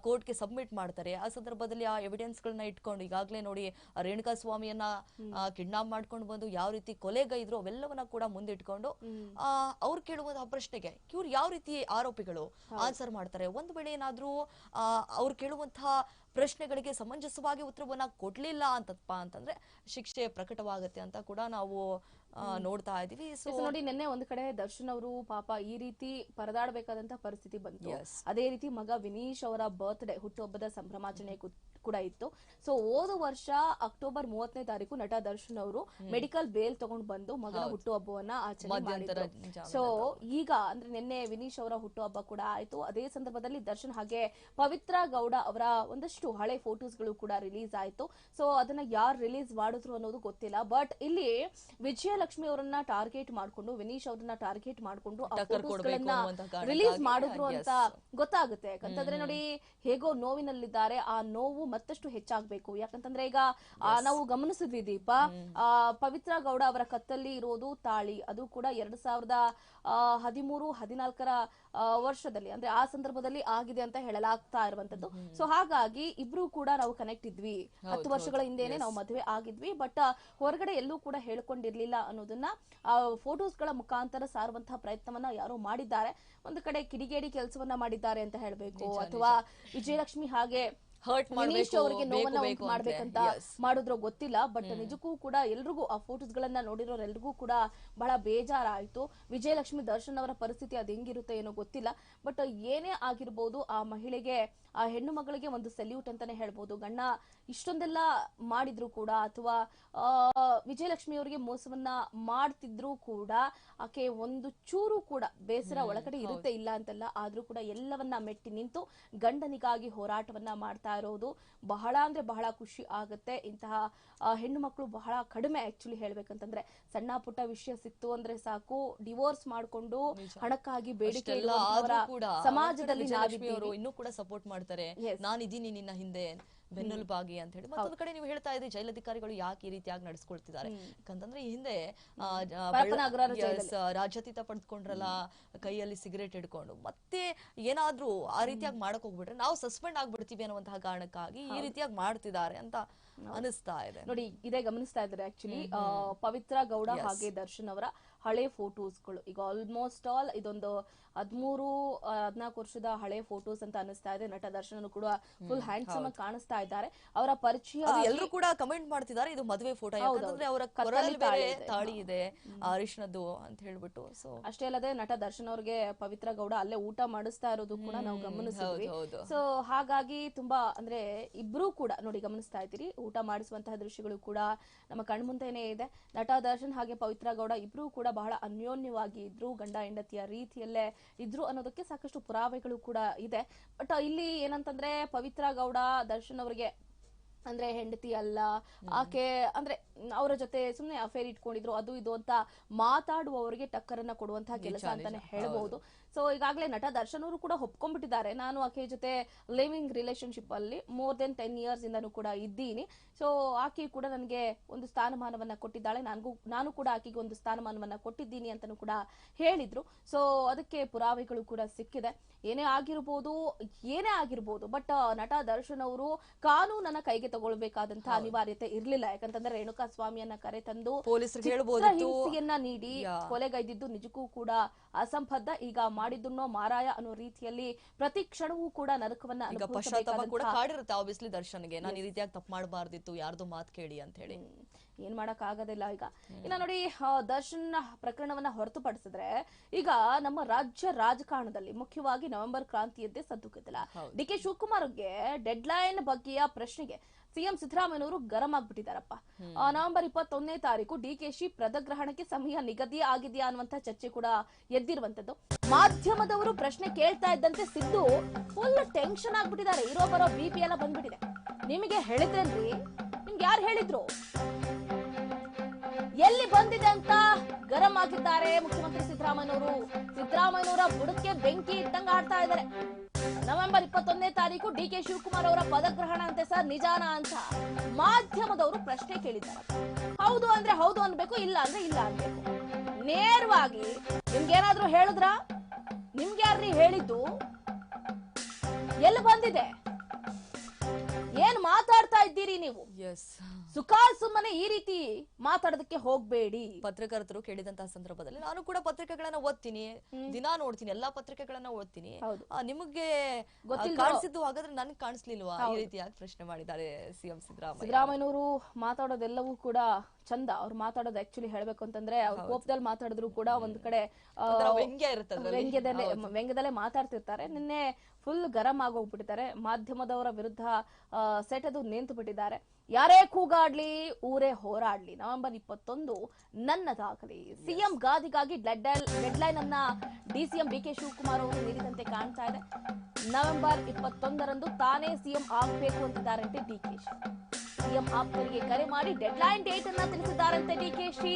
ಕೋರ್ಟ್ಗೆ ಸಬ್ಮಿಟ್ ಮಾಡ್ತಾರೆ. ಆ ಸಂದರ್ಭದಲ್ಲಿ ಆ ಎವಿಡೆನ್ಸ್ ಗಳನ್ನ ಇಟ್ಕೊಂಡು ಈಗಾಗಲೇ ನೋಡಿ ರೇಣುಕಾ ಸ್ವಾಮಿಯನ್ನ ಕಿಡ್ನಾಪ್ ಮಾಡ್ಕೊಂಡು ಬಂದು ಯಾವ ರೀತಿ ಕೊಲೆಗೈದ್ರು ಅವೆಲ್ಲವನ್ನ ಕೂಡ ಮುಂದಿಟ್ಕೊಂಡು ಆ, ಅವ್ರು ಕೇಳುವಂತಹ ಪ್ರಶ್ನೆಗೆ ಇವ್ರು ಯಾವ ರೀತಿ ಆರೋಪಿಗಳು ಆನ್ಸರ್ ಮಾಡ್ತಾರೆ? ಒಂದು ವೇಳೆ ಏನಾದ್ರೂ ಆ, ಅವ್ರು ಕೇಳುವಂತಹ ಪ್ರಶ್ನೆಗಳಿಗೆ ಸಮಂಜಸವಾಗಿ ಉತ್ತರವನ್ನ ಕೊಡ್ಲಿಲ್ಲ ಅಂತಪ್ಪ ಅಂತಂದ್ರೆ ಶಿಕ್ಷೆ ಪ್ರಕಟವಾಗುತ್ತೆ ಅಂತ ಕೂಡ ನಾವು ನೋಡ್ತಾ ಇದೀವಿ ಸೊ ನೋಡಿ ನಿನ್ನೆ ಒಂದ್ ಕಡೆ ದರ್ಶನ್ ಅವರು ಪಾಪ ಈ ರೀತಿ ಪರದಾಡಬೇಕಾದಂತ ಪರಿಸ್ಥಿತಿ ಬಂತು. ಅದೇ ರೀತಿ ಮಗ ವಿನೀಶ್ ಅವರ ಬರ್ತ್ಡೇ ಹುಟ್ಟುಹಬ್ಬದ ಸಂಭ್ರಮಾಚರಣೆ ಕೂಡ ಇತ್ತು. ಸೊ ಹೋದ ವರ್ಷ ಅಕ್ಟೋಬರ್ ಮೂವತ್ತನೇ ತಾರೀಕು ನಟ ದರ್ಶನ್ ಅವರು ಮೆಡಿಕಲ್ ಬೇಲ್ ತಗೊಂಡ್ ಬಂದು ಮಗನ ಹುಟ್ಟುಹಬ್ಬವನ್ನ ಆಚರಣೆ ಮಾಡಿದ್ರು. ಸೊ ಈಗ ಅಂದ್ರೆ ನಿನ್ನೆ ವಿನೀಶ್ ಅವರ ಹುಟ್ಟುಹಬ್ಬ ಕೂಡ ಆಯ್ತು. ಅದೇ ಸಂದರ್ಭದಲ್ಲಿ ದರ್ಶನ್ ಹಾಗೆ ಪವಿತ್ರ ಗೌಡ ಅವರ ಒಂದಷ್ಟು ಹಳೆ ಫೋಟೋಸ್ಗಳು ಕೂಡ ರಿಲೀಸ್ ಆಯ್ತು. ಸೊ ಅದನ್ನ ಯಾರು ರಿಲೀಸ್ ಮಾಡಿದ್ರು ಅನ್ನೋದು ಗೊತ್ತಿಲ್ಲ. ಬಟ್ ಇಲ್ಲಿ ವಿಜಯಲಕ್ಷ್ಮಿ ಅವರನ್ನ ಟಾರ್ಗೆಟ್ ಮಾಡ್ಕೊಂಡು ವಿನೀಶ್ ಅವರನ್ನ ಟಾರ್ಗೆಟ್ ಮಾಡ್ಕೊಂಡು ರಿಲೀಸ್ ಮಾಡಿದ್ರು ಅಂತ ಗೊತ್ತಾಗುತ್ತೆ. ಯಾಕಂತಂದ್ರೆ ನೋಡಿ ಹೇಗೋ ನೋವಿನಲ್ಲಿದ್ದಾರೆ. ಆ ನೋವು ಮತ್ತಷ್ಟು ಹೆಚ್ಚಾಗ್ಬೇಕು. ಯಾಕಂತಂದ್ರೆ ಈಗ ನಾವು ಗಮನಿಸಿದ್ವಿ ದೀಪ. ಆ, ಪವಿತ್ರ ಗೌಡ ಅವರ ಕತ್ತಲ್ಲಿ ಇರೋದು ತಾಳಿ. ಅದು ಕೂಡ ಎರಡ್ ಸಾವಿರದ ಹದಿಮೂರು ಹದಿನಾಲ್ಕರ ವರ್ಷದಲ್ಲಿ ಅಂದ್ರೆ ಆ ಸಂದರ್ಭದಲ್ಲಿ ಆಗಿದೆ ಅಂತ ಹೇಳಲಾಗ್ತಾ ಇರುವಂತದ್ದು. ಸೊ ಹಾಗಾಗಿ ಇಬ್ರು ಕೂಡ ನಾವು ಕನೆಕ್ಟ್ ಇದ್ವಿ. ಹತ್ತು ವರ್ಷಗಳ ಹಿಂದೆನೆ ನಾವು ಮದುವೆ ಆಗಿದ್ವಿ. ಬಟ್ ಹೊರಗಡೆ ಎಲ್ಲೂ ಕೂಡ ಹೇಳ್ಕೊಂಡಿರ್ಲಿಲ್ಲ ಅನ್ನೋದನ್ನ ಆ ಫೋಟೋಸ್ಗಳ ಮುಖಾಂತರ ಸಾರುವಂತಹ ಪ್ರಯತ್ನವನ್ನ ಯಾರೋ ಮಾಡಿದ್ದಾರೆ. ಒಂದು ಕಡೆ ಕಿಡಿಗೇಡಿ ಕೆಲಸವನ್ನ ಮಾಡಿದ್ದಾರೆ ಅಂತ ಹೇಳ್ಬೇಕು. ಅಥವಾ ವಿಜಯಲಕ್ಷ್ಮಿ ಹಾಗೆ ಹರ್ಟ್ ಅವರಿಗೆ ನೋವನ್ನ ಉಂಟು ಮಾಡ್ಬೇಕಂತ. ಮಾಡಿದ್ರೋ ಗೊತ್ತಿಲ್ಲ ಬಟ್ ನಿಜಕ್ಕೂ ಕೂಡ ಎಲ್ರಿಗೂ ಆ ಫೋಟೋಸ್ ಗಳನ್ನ ನೋಡಿರೋರೆಲ್ರಿಗೂ ಕೂಡ ಬಹಳ ಬೇಜಾರಾಯ್ತು. ವಿಜಯಲಕ್ಷ್ಮಿ ದರ್ಶನ್ ಅವರ ಪರಿಸ್ಥಿತಿ ಅದ್ ಹೆಂಗಿರುತ್ತೆ ಏನೋ ಗೊತ್ತಿಲ್ಲ ಬಟ್ ಏನೇ ಆಗಿರ್ಬೋದು ಆ ಮಹಿಳೆಗೆ ಆ ಹೆಣ್ಣು ಮಗಳಿಗೆ ಒಂದು ಸೆಲ್ಯೂಟ್ ಅಂತಾನೆ ಹೇಳ್ಬೋದು. ಗಣ್ಣ ಇಷ್ಟೊಂದೆಲ್ಲ ಮಾಡಿದ್ರು ಕೂಡ ಅಥವಾ ಆ, ವಿಜಯಲಕ್ಷ್ಮಿ ಅವರಿಗೆ ಮೋಸವನ್ನ ಮಾಡ್ತಿದ್ರು ಕೂಡ ಆಕೆ ಒಂದು ಚೂರು ಕೂಡ ಬೇಸರ ಒಳಗಡೆ ಇರುತ್ತೆ ಇಲ್ಲ ಅಂತಲ್ಲ ಆದ್ರೂ ಕೂಡ ಎಲ್ಲವನ್ನ ಮೆಟ್ಟಿ ನಿಂತು ಗಂಡನಿಗಾಗಿ ಹೋರಾಟವನ್ನ ಮಾಡ್ತಾ ಇರೋದು ಬಹಳ ಅಂದ್ರೆ ಬಹಳ ಖುಷಿ ಆಗುತ್ತೆ. ಇಂತಹ ಹೆಣ್ಣು ಮಕ್ಕಳು ಬಹಳ ಕಡಿಮೆ ಆಕ್ಚುಲಿ ಹೇಳ್ಬೇಕಂತಂದ್ರೆ ಸಣ್ಣ ಪುಟ್ಟ ವಿಷಯ ಸಿಕ್ತು ಅಂದ್ರೆ ಸಾಕು. ಡಿವೋರ್ಸ್ ಮಾಡ್ಕೊಂಡು ಹಣಕ್ಕಾಗಿ ಬೇಡಿಕೆ ಸಮಾಜದಲ್ಲಿ ಇನ್ನೂ ಕೂಡ ಸಪೋರ್ಟ್ ಮಾಡ್ತಾರೆ. ನಾನಿದ್ದೀನಿ ನಿನ್ನ ಹಿಂದೆ. ಬೆನ್ನೆಲುಬಾಗಿ ಅಂತ ಹೇಳಿ ಮತ್ತೊಂದು ಕಡೆ ನೀವು ಹೇಳ್ತಾ ಇದ್ರಿ ಜೈಲಧಿಕಾರಿಗಳು ಯಾಕೆ ಈ ರೀತಿಯಾಗಿ ನಡೆಸ್ಕೊಳ್ತಿದ್ದಾರೆ? ಯಾಕಂತಂದ್ರೆ ಈ ಹಿಂದೆ ರಾಜ್ಯಾತೀತ ಪಡೆದುಕೊಂಡ್ರಲ್ಲ ಕೈಯಲ್ಲಿ ಸಿಗರೇಟ್ ಹಿಡ್ಕೊಂಡು. ಮತ್ತೆ ಏನಾದ್ರೂ ಆ ರೀತಿಯಾಗಿ ಮಾಡಕ್ ಹೋಗ್ಬಿಟ್ರೆ ನಾವು ಸಸ್ಪೆಂಡ್ ಆಗ್ಬಿಡ್ತೀವಿ ಅನ್ನುವಂತಹ ಕಾರಣಕ್ಕಾಗಿ ಈ ರೀತಿಯಾಗಿ ಮಾಡ್ತಿದ್ದಾರೆ ಅಂತ ಅನಿಸ್ತಾ ಇದೆ. ನೋಡಿ ಇದೇ ಗಮನಿಸ್ತಾ ಇದ್ದಾರೆ ಆಕ್ಚುಲಿ ಪವಿತ್ರ ಗೌಡ ಹಾಗೆ ದರ್ಶನ್ ಅವರ ಹಳೆ ಫೋಟೋಸ್ಗಳು. ಈಗ ಆಲ್ಮೋಸ್ಟ್ ಆಲ್ ಇದೊಂದು ಹದ್ಮೂರು ಹದಿನಾಲ್ಕು ವರ್ಷದ ಹಳೆ ಫೋಟೋಸ್ ಅಂತ ಅನಿಸ್ತಾ ಇದೆ. ನಟ ದರ್ಶನ್ ಕೂಡ ಫುಲ್ ಹ್ಯಾಂಡ್ಸಮ್ ಆಗಿ ಕಾಣಿಸ್ತಾ ಇದ್ದಾರೆ. ಅವರ ಪರಿಚಯ ಎಲ್ಲರೂ ಕೂಡ ಕಮೆಂಟ್ ಮಾಡ್ತಿದ್ದಾರೆ. ಇದು ಮದುವೆ ಫೋಟೋ ಯಾಕಂದ್ರೆ ಅವರ ತಾಳಿ ಇದೆ. ಅರಿಶಿನದ್ದು ಅಂತ ಹೇಳ್ಬಿಟ್ಟು ಸೊ ಅಷ್ಟೇ ಅಲ್ಲದೆ ನಟ ದರ್ಶನ್ ಅವ್ರಿಗೆ ಪವಿತ್ರ ಗೌಡ ಅಲ್ಲೇ ಊಟ ಮಾಡಿಸ್ತಾ ಇರೋದು ಕೂಡ ನಾವು ಗಮನಿಸ್ತೀವಿ. ಸೊ ಹಾಗಾಗಿ ತುಂಬಾ ಅಂದ್ರೆ ಇಬ್ರು ಕೂಡ ನೋಡಿ ಗಮನಿಸ್ತಾ ಇದ್ದೀರಿ ಊಟ ಮಾಡಿಸುವಂತಹ ದೃಶ್ಯಗಳು ಕೂಡ ನಮ್ಮ ಕಣ್ಮುಂದೆನೆ ಇದೆ. ನಟ ದರ್ಶನ್ ಹಾಗೆ ಪವಿತ್ರ ಗೌಡ ಇಬ್ರು ಕೂಡ ಬಹಳ ಅನ್ಯೋನ್ಯವಾಗಿ ಇದ್ರು ಗಂಡ ಹೆಂಡತಿಯ ರೀತಿಯಲ್ಲೇ ಇದ್ರು ಅನ್ನೋದಕ್ಕೆ ಸಾಕಷ್ಟು ಪುರಾವೆಗಳು ಕೂಡ ಇದೆ. ಬಟ್ ಇಲ್ಲಿ ಏನಂತಂದ್ರೆ ಪವಿತ್ರ ಗೌಡ ದರ್ಶನ್ ಅವರಿಗೆ ಅಂದ್ರೆ ಹೆಂಡತಿ ಅಲ್ಲ ಆಕೆ ಅಂದ್ರೆ ಅವರ ಜೊತೆ ಸುಮ್ಮನೆ ಅಫೇರ್ ಇಟ್ಕೊಂಡಿದ್ರು ಅದು ಇದು ಅಂತ ಮಾತಾಡುವವರಿಗೆ ಟಕ್ಕರನ್ನ ಕೊಡುವಂತಹ ಕೆಲಸ ಅಂತಾನೆ ಹೇಳಬಹುದು ಸೊ ಈಗಾಗಲೇ ನಟ ದರ್ಶನ್ ಅವರು ಕೂಡ ಒಪ್ಕೊಂಡ್ಬಿಟ್ಟಿದ್ದಾರೆ. ನಾನು ಆಕೆ ಜೊತೆ ಲಿವಿಂಗ್ ರಿಲೇಶನ್ಶಿಪ್ ಅಲ್ಲಿ ಮೋರ್ ದೆನ್ ಟೆನ್ ಇಯರ್ಸ್ ಇಂದನು ಕೂಡ ಇದ್ದೀನಿ. ಸೊ ಆಕೆ ಕೂಡ ನನಗೆ ಒಂದು ಸ್ಥಾನಮಾನವನ್ನ ಕೊಟ್ಟಿದ್ದಾಳೆ. ನನಗೂ ನಾನು ಕೂಡ ಆಕೆಗೆ ಒಂದು ಸ್ಥಾನಮಾನವನ್ನ ಕೊಟ್ಟಿದ್ದೀನಿ ಅಂತಾನೂ ಕೂಡ ಹೇಳಿದ್ರು. ಸೊ ಅದಕ್ಕೆ ಪುರಾವೆಗಳು ಕೂಡ ಸಿಕ್ಕಿದೆ. ಏನೇ ಆಗಿರ್ಬೋದು ಏನೇ ಆಗಿರ್ಬೋದು ಬಟ್ ನಟ ದರ್ಶನ್ ಅವರು ಕಾನೂನನ್ನ ಕೈಗೆ ತಗೊಳ್ಬೇಕಾದಂತಹ ಅನಿವಾರ್ಯತೆ ಇರಲಿಲ್ಲ. ಯಾಕಂತಂದ್ರೆ ರೇಣುಕಾ ಸ್ವಾಮಿಯನ್ನ ಕರೆ ತಂದು ಪೊಲೀಸರಿಗೆ. ಹಿಂಸೆಯನ್ನ ನೀಡಿ. ಕೊಲೆಗೈದಿದ್ದು ನಿಜಕ್ಕೂ ಕೂಡ ಅಸಂಬದ್ಧ. ಈಗ ಮಾಡಿದ್ದುನೋ ಮಾರಾಯ ಅನ್ನೋ ರೀತಿಯಲ್ಲಿ ಪ್ರತಿ ಕ್ಷಣವೂ ಕೂಡ ನರಕವನ್ನ ಕೂಡ ಕಾಡಿರುತ್ತೆ ಆಬ್ವಿಯಸ್ಲಿ ದರ್ಶನ್ಗೆ. ನಾನು ಈ ರೀತಿಯಾಗಿ ತಪ್ಪು ಮಾಡಬಾರ್ದಿತ್ತು ಯಾರ್ದು ಮಾತು ಕೇಳಿ ಅಂತ ಹೇಳಿ. ಏನ್ ಮಾಡಕ್ ಆಗೋದಿಲ್ಲ ಈಗ ಇನ್ನ ನೋಡಿ ದರ್ಶನ್ ಪ್ರಕರಣವನ್ನ ಹೊರತುಪಡಿಸಿದ್ರೆ ಈಗ ನಮ್ಮ ರಾಜ್ಯ ರಾಜಕಾರಣದಲ್ಲಿ ಮುಖ್ಯವಾಗಿ ನವೆಂಬರ್ ಕ್ರಾಂತಿಯದ್ದೇ ಸದ್ದು ಡಿ ಕೆ ಶಿವಕುಮಾರ್ಗೆ ಡೆಡ್ ಲೈನ್ ಬಗ್ಗೆಯ ಪ್ರಶ್ನೆಗೆ ಸಿಎಂ ಸಿದ್ದರಾಮಯ್ಯನವರು ಗರಂ ಆಗ್ಬಿಟ್ಟಿದಾರಪ್ಪ ಆ, ನವೆಂಬರ್ ಇಪ್ಪತ್ತೊಂದನೇ ತಾರೀಕು ಡಿಕೆಶಿ ಪ್ರದಗ್ರಹಣಕ್ಕೆ ಸಮಯ ನಿಗದಿ ಆಗಿದೆಯಾ ಅನ್ನುವಂತ ಚರ್ಚೆ ಕೂಡ ಎದ್ದಿರುವಂತದ್ದು ಮಾಧ್ಯಮದವರು ಪ್ರಶ್ನೆ ಕೇಳ್ತಾ ಇದ್ದಂತೆ ಸಿದ್ದು ಫುಲ್ ಟೆನ್ಷನ್ ಆಗ್ಬಿಟ್ಟಿದ್ದಾರೆ. ಇರೋ ಬರೋ ಬಿ ಪಿ ಎಲ್ಲ ಬಂದ್ಬಿಟ್ಟಿದೆ. ನಿಮಗೆ ಹೇಳಿದ್ರೆ ನಿಮ್ಗೆ ಯಾರು ಹೇಳಿದ್ರು? ಎಲ್ಲಿ ಬಂದಿದೆ ಅಂತ ಗರಂ ಆಗಿದ್ದಾರೆ ಮುಖ್ಯಮಂತ್ರಿ ಸಿದ್ದರಾಮಯ್ಯನವರು. ಸಿದ್ದರಾಮಯ್ಯನವರ ಬುಡಕ್ಕೆ ಬೆಂಕಿ ಇದ್ದಂಗೆ ಆಡ್ತಾ ಇದ್ದಾರೆ. ನವೆಂಬರ್ ಇಪ್ಪತ್ತೊಂದನೇ ತಾರೀಕು ಡಿ ಕೆ ಶಿವಕುಮಾರ್ ಅವರ ಪದಗ್ರಹಣ ಅಂತೆ ಸರ್ ನಿಜಾನ ಅಂತ ಮಾಧ್ಯಮದವರು ಪ್ರಶ್ನೆ ಕೇಳಿದ್ದಾರೆ. ಹೌದು ಅಂದ್ರೆ ಹೌದು ಅನ್ಬೇಕು, ಇಲ್ಲ ಅಂದ್ರೆ ಇಲ್ಲ ಅನ್ಬೇಕು. ನೇರವಾಗಿ ನಿಮ್ಗೇನಾದ್ರೂ ಹೇಳಿದ್ರ? ನಿಮ್ಗೆ ಯಾರ್ರಿ ಹೇಳಿದ್ದು? ಎಲ್ಲಿ ಬಂದಿದೆ? ಏನ್ ಮಾತಾಡ್ತಾ ಇದ್ದೀರಿ ನೀವು? ಎಸ್ ಸುಖ ಸುಮ್ಮನೆ ಈ ರೀತಿ ಮಾತಾಡೋದಕ್ಕೆ ಹೋಗ್ಬೇಡಿ. ಪತ್ರಕರ್ತರು ಕೇಳಿದಂತಹ ಸಂದರ್ಭದಲ್ಲಿ ನಾನು ಕೂಡ ಪತ್ರಿಕೆಗಳನ್ನ ಓದ್ತೀನಿ. ದಿನಾ ನೋಡ್ತೀನಿ ಎಲ್ಲಾ ಪತ್ರಿಕೆಗಳನ್ನ ಓದ್ತೀನಿ. ನಿಮಗೆ ಆ, ನಿಮ್ಗೆ ಆ, ಗೊತ್ತಿಲ್ದಿರೋ- ಕಾಣಿಸಿದ್ದು ಹಾಗಾದ್ರೆ ನನ್ಗೆ ಕಾಣಿಸ್ಲಿಲ್ವಾ? ಈ ರೀತಿಯಾಗಿ ಪ್ರಶ್ನೆ ಮಾಡಿದ್ದಾರೆ ಸಿಎಂ ಸಿದ್ದರಾಮಯ್ಯ. ಸಿದ್ದರಾಮಯ್ಯನವರು ಮಾತಾಡೋದೆಲ್ಲವೂ ಕೂಡ ಚಂದ. ಅವ್ರು ಮಾತಾಡೋದು ಆಕ್ಚುಲಿ ಹೇಳ್ಬೇಕು ಅಂತಂದ್ರೆ ಅವ್ರ ಕೋಪದಲ್ಲಿ ಮಾತಾಡಿದ್ರು ಕೂಡ ಒಂದ್ ಕಡೆ ಆ, ಒಂಥರ ವ್ಯಂಗ್ಯ ಇರುತ್ತೆ ಅದ್ರಲ್ಲಿ. ವ್ಯಂಗ್ಯದಲ್ಲೇ ವ್ಯಂಗ್ಯದಲ್ಲೇ ಮಾತಾಡ್ತಿರ್ತಾರೆ. ನಿನ್ನೆ ಫುಲ್ ಗರಂ ಆಗೋಗ್ಬಿಟ್ಟಿದ್ದಾರೆ. ಮಾಧ್ಯಮದವರ ವಿರುದ್ಧ ಆ, ಸೆಟೆದು ನಿಂತು ಬಿಟ್ಟಿದ್ದಾರೆ ಯಾರೇ ಕೂಗಾಡ್ಲಿ ಊರೇ ಹೋರಾಡ್ಲಿ. ನವೆಂಬರ್ ಇಪ್ಪತ್ತೊಂದು ನನ್ನ ದಾಖಲೆ. ಸಿಎಂ ಗಾದಿಗಾಗಿ ಡೆಡ್ ಲೈನ್ ಅನ್ನ ಡಿಸಿಎಂ ಕೆ ಶಿವಕುಮಾರ್ ಅವರು ನೀಡಿದಂತೆ ಕಾಣ್ತಾ ಇದೆ. ನವೆಂಬರ್ ಇಪ್ಪತ್ತೊಂದರಂದು ತಾನೇ ಸಿಎಂ ಆಗಬೇಕು ಅಂತಿದ್ದಾರಂತೆ ಡಿಕೆಶಿ ಸಿಎಂ ಆಪ್ತರಿಗೆ ಕರೆ ಮಾಡಿ ಡೆಡ್ ಲೈನ್ ಡೇಟ್ ಅನ್ನ ತಿಳಿಸಿದ್ದಾರಂತೆ ಡಿಕೆಶಿ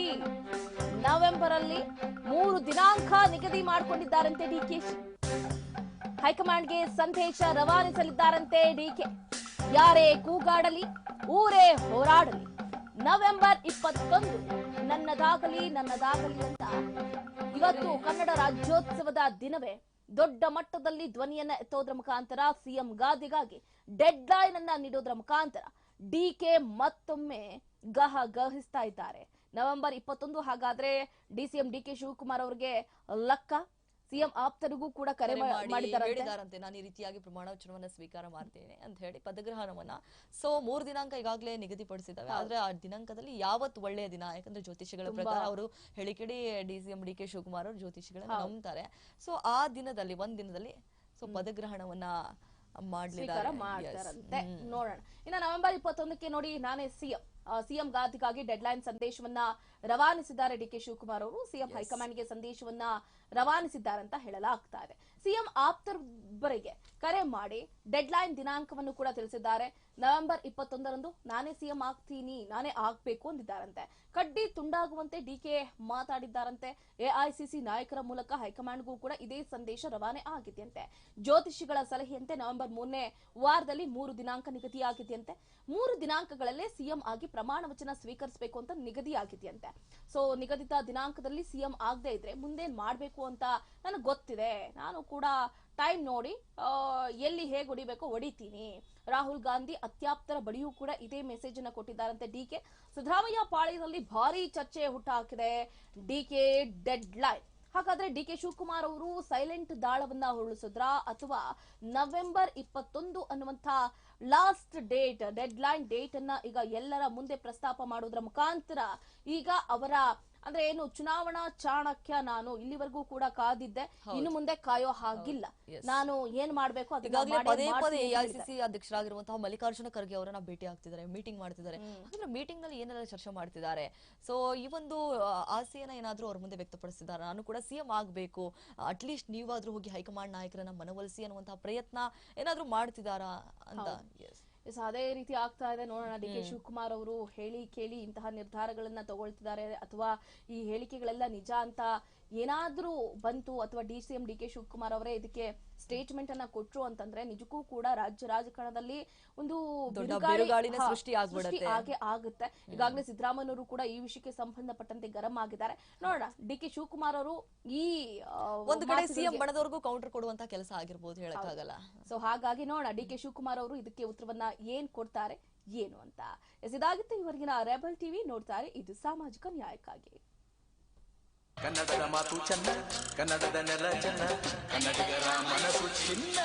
ನವೆಂಬರ್ ಅಲ್ಲಿ ಮೂರು ದಿನಾಂಕ ನಿಗದಿ ಮಾಡಿಕೊಂಡಿದ್ದಾರಂತೆ ಡಿಕೆಶಿ ಹೈಕಮಾಂಡ್ಗೆ ಸಂದೇಶ ರವಾನಿಸಲಿದ್ದಾರಂತೆ ಡಿಕೆ ಯಾರೇ ಕೂಗಾಡಲಿ ಊರೇ ಹೋರಾಡಲಿ. ನವೆಂಬರ್ ಇಪ್ಪತ್ತೊಂದು ನನ್ನದಾಗಲಿ ನನ್ನದಾಗಲಿ ಅಂತ. ಇವತ್ತು ಕನ್ನಡ ರಾಜ್ಯೋತ್ಸವದ ದಿನವೇ ದೊಡ್ಡ ಮಟ್ಟದಲ್ಲಿ ಧ್ವನಿಯನ್ನ ಎತ್ತೋದ್ರ ಮುಖಾಂತರ ಸಿಎಂ ಗಾದಿಗಾಗಿ ಡೆಡ್ ಲೈನ್ ಅನ್ನ ನೀಡೋದ್ರ ಮುಖಾಂತರ ಡಿಕೆ ಮತ್ತೊಮ್ಮೆ ಗಹ ಗಹಿಸ್ತಾ ಇದ್ದಾರೆ. ನವೆಂಬರ್ ಇಪ್ಪತ್ತೊಂದು, ಹಾಗಾದ್ರೆ ಡಿಸಿಎಂ ಡಿಕೆ ಶಿವಕುಮಾರ್ ಅವರಿಗೆ ಲಕ್ಕ? ಸಿಎಂ ಆಪ್ತರಿಗೂ ಕೂಡ ಕರೆ ಮಾಡಿದ್ದಾರಂತೆ. ನಾನು ಈ ರೀತಿಯಾಗಿ ಪ್ರಮಾಣ ವಚನವನ್ನ ಸ್ವೀಕಾರ ಮಾಡ್ತೇನೆ ಅಂತ ಹೇಳಿ ಪದಗ್ರಹಣವನ್ನ. ಸೊ ಮೂರು ದಿನಾಂಕ ಈಗಾಗಲೇ ನಿಗದಿಪಡಿಸಿದ್ದಾವೆ. ಆದ್ರೆ ಆ ದಿನಾಂಕದಲ್ಲಿ ಯಾವತ್ ಒಳ್ಳೆಯ ದಿನ? ಯಾಕಂದ್ರೆ ಜ್ಯೋತಿಷಿಗಳ ಪ್ರಕಾರ ಅವರು ಹೇಳಿಕೆಡಿ D C M D K Shivakumar ಅವರು ಜ್ಯೋತಿಷಿಗಳನ್ನ ನಂಬ್ತಾರೆ. ಸೊ ಆ ದಿನದಲ್ಲಿ ಒಂದ್ ದಿನದಲ್ಲಿ ಸೊ ಪದಗ್ರಹಣವನ್ನ ಮಾಡ್ಲಿದ್ದಾರೆ. ಮಾಡ್ತಾರಂತೆ. ನೋಡೋಣ. ಇನ್ನ ನವೆಂಬರ್ ಇಪ್ಪತ್ತೊಂದಕ್ಕೆ ನೋಡಿ ನಾನೇ ಸಿಎಂ. ಸಿಎಂ ಗಾದಿಗಾಗಿ ಡೆಡ್ ಲೈನ್ ಸಂದೇಶವನ್ನ ರವಾನಿಸಿದ್ದಾರೆ ಡಿ ಕೆ ಶಿವಕುಮಾರ್ ಅವರು. ಸಿಎಂ ಹೈಕಮಾಂಡ್ಗೆ ಸಂದೇಶವನ್ನ ರವಾನಿಸಿದ್ದಾರಂತ ಹೇಳಲಾಗ್ತಾ ಇದೆ. ಸಿಎಂ ಆಪ್ತರೊಬ್ಬರಿಗೆ ಕರೆ ಮಾಡಿ ಡೆಡ್ ಲೈನ್ ದಿನಾಂಕವನ್ನು ಕೂಡ ತಿಳಿಸಿದ್ದಾರೆ. ನವೆಂಬರ್ ಇಪ್ಪತ್ತೊಂದರಂದು ನಾನೇ ಸಿಎಂ ಆಗ್ತೀನಿ, ನಾನೇ ಆಗ್ಬೇಕು ಅಂದಿದ್ದಾರಂತೆ. ಕಡ್ಡಿ ತುಂಡಾಗುವಂತೆ ಡಿಕೆ ಮಾತಾಡಿದ್ದಾರಂತೆ. ಎಐಸಿಸಿ ನಾಯಕರ ಮೂಲಕ ಹೈಕಮಾಂಡ್ಗೂ ಕೂಡ ಇದೇ ಸಂದೇಶ ರವಾನೆ ಆಗಿದೆಯಂತೆ. ಜ್ಯೋತಿಷಿಗಳ ಸಲಹೆಯಂತೆ ನವೆಂಬರ್ ಮೂರನೇ ವಾರದಲ್ಲಿ ಮೂರು ದಿನಾಂಕ ನಿಗದಿಯಾಗಿದೆಯಂತೆ. ಮೂರು ದಿನಾಂಕಗಳಲ್ಲೇ ಸಿಎಂ ಆಗಿ ಪ್ರಮಾಣ ವಚನ ಸ್ವೀಕರಿಸಬೇಕು ಅಂತ ನಿಗದಿಯಾಗಿದೆಯಂತೆ. ಸೊ, ನಿಗದಿತ ದಿನಾಂಕದಲ್ಲಿ ಸಿಎಂ ಆಗದೆ ಇದ್ರೆ ಮುಂದೇನ್ ಮಾಡ್ಬೇಕು ಅಂತ ನನಗೆ ಗೊತ್ತಿದೆ. ನಾನು ಕೂಡ ಟೈಮ್ ನೋಡಿ ಎಲ್ಲಿ ಹೇಗೆ ಹೊಡಿಬೇಕು ಹೊಡಿತೀನಿ. ರಾಹುಲ್ ಗಾಂಧಿ ಅತ್ಯಾಪ್ತರ ಬಳಿಯೂ ಕೂಡ ಇದೇ ಮೆಸೇಜ್ ಅನ್ನ ಕೊಟ್ಟಿದ್ದಾರಂತೆ ಡಿಕೆ ಸಿದ್ದರಾಮಯ್ಯ ಪಾಳ್ಯದಲ್ಲಿ ಭಾರಿ ಚರ್ಚೆ ಹುಟ್ಟಾಕಿದೆ. ಡಿ ಕೆ ಡೆಡ್ ಲೈನ್ ಹಾಗಾದ್ರೆ ಡಿ ಕೆ ಶಿವಕುಮಾರ್ ಅವರು ಸೈಲೆಂಟ್ ದಾಳವನ್ನ ಹೊರಳಿಸಿದ್ರ ಅಥವಾ ನವೆಂಬರ್ ಇಪ್ಪತ್ತೊಂದು ಅನ್ನುವಂತ last date deadline date ಅನ್ನ ಈಗ ಎಲ್ಲರ ಮುಂದೆ ಪ್ರಸ್ತಾಪ ಮಾಡೋದ್ರ ಮುಖಾಂತರ ಈಗ ಅವರ ಅಂದ್ರೆ ಏನು ಚುನಾವಣಾ ಚಾಣಕ್ಯ ನಾನು ಇಲ್ಲಿವರೆಗೂ ಕೂಡ ಕಾದಿದ್ದೆ. ಇನ್ನು ಮುಂದೆ ಕಾಯೋ ಹಾಗಿಲ್ಲ. ನಾನು ಏನ್ ಮಾಡ್ಬೇಕು ಪದೇ ಪದೇ ಎಐಸಿಸಿ ಅಧ್ಯಕ್ಷರಾಗಿರುವಂತಹ ಮಲ್ಲಿಕಾರ್ಜುನ ಖರ್ಗೆ ಅವರನ್ನ ಭೇಟಿ ಆಗ್ತಿದ್ದಾರೆ ಮೀಟಿಂಗ್ ಮಾಡ್ತಿದ್ದಾರೆ. ಅಂದ್ರೆ ಮೀಟಿಂಗ್ನಲ್ಲಿ ಏನೆಲ್ಲ ಚರ್ಚೆ ಮಾಡ್ತಿದ್ದಾರೆ? ಸೊ ಈ ಒಂದು ಆಸೆಯನ್ನ ಏನಾದ್ರೂ ಅವ್ರ ಮುಂದೆ ವ್ಯಕ್ತಪಡಿಸಿದ್ದಾರೆ? ನಾನು ಕೂಡ ಸಿಎಂ ಆಗ್ಬೇಕು. ಅಟ್ಲೀಸ್ಟ್ ನೀವಾದ್ರೂ ಹೋಗಿ ಹೈಕಮಾಂಡ್ ನಾಯಕರನ್ನ ಮನವೊಲಿಸಿ ಅನ್ನುವಂತಹ ಪ್ರಯತ್ನ ಏನಾದ್ರೂ ಮಾಡ್ತಿದಾರಾ ಅಂತ? ಎಸ್, ಅದೇ ರೀತಿ ಆಗ್ತಾ ಇದೆ. ನೋಡೋಣ ಡಿ ಕೆ ಶಿವಕುಮಾರ್ ಅವರು ಹೇಳಿ ಕೇಳಿ ಇಂತಹ ನಿರ್ಧಾರಗಳನ್ನ ತಗೊಳ್ತಿದ್ದಾರೆ. ಅಥವಾ ಈ ಹೇಳಿಕೆಗಳೆಲ್ಲ ನಿಜ ಅಂತ ಏನಾದ್ರೂ ಬಂತು ಅಥವಾ D C M D K Shivakumar ಅವರೇ ಇದಕ್ಕೆ ಸ್ಟೇಟ್ಮೆಂಟ್ ಅನ್ನ ಕೊಟ್ರು ಅಂತಂದ್ರೆ ನಿಜಕ್ಕೂ ಕೂಡ ರಾಜ್ಯ ರಾಜಕಾರಣದಲ್ಲಿ ಒಂದು ಸೃಷ್ಟಿ ಹಾಗೆ ಆಗುತ್ತೆ. ಈಗಾಗಲೇ ಸಿದ್ದರಾಮಯ್ಯವರು ಕೂಡ ಈ ವಿಷಯಕ್ಕೆ ಸಂಬಂಧಪಟ್ಟಂತೆ ಗರಂ ಆಗಿದ್ದಾರೆ. ನೋಡೋಣ ಡಿ ಕೆ ಶಿವಕುಮಾರ್ ಅವರು ಈ ಒಂದು ಕಡೆ ಸಿಎಂ ಬಣದವರೆಗೂ ಕೌಂಟರ್ ಕೊಡುವಂತ ಕೆಲಸ ಆಗಿರ್ಬೋದು ಹೇಳಕ್ಕಾಗಲ್ಲ. ಸೊ ಹಾಗಾಗಿ ನೋಡೋಣ ಡಿ ಕೆ ಶಿವಕುಮಾರ್ ಅವರು ಇದಕ್ಕೆ ಉತ್ತರವನ್ನ ಏನ್ ಕೊಡ್ತಾರೆ ಏನು ಅಂತ. ಎಸ್ ಇದಾಗಿತ್ತು ಇವರಿಗಿನ ರೆಬಲ್ ಟಿವಿ ನೋಡ್ತಾರೆ ಇದು ಸಾಮಾಜಿಕ ನ್ಯಾಯಕ್ಕಾಗಿ. ಕನ್ನಡದ ಮಾತು ಚೆನ್ನ ಕನ್ನಡದ ನೆಲ ಚೆನ್ನ ಕನ್ನಡಿಗರ ಮನಸ್ಸು ಚಿನ್ನ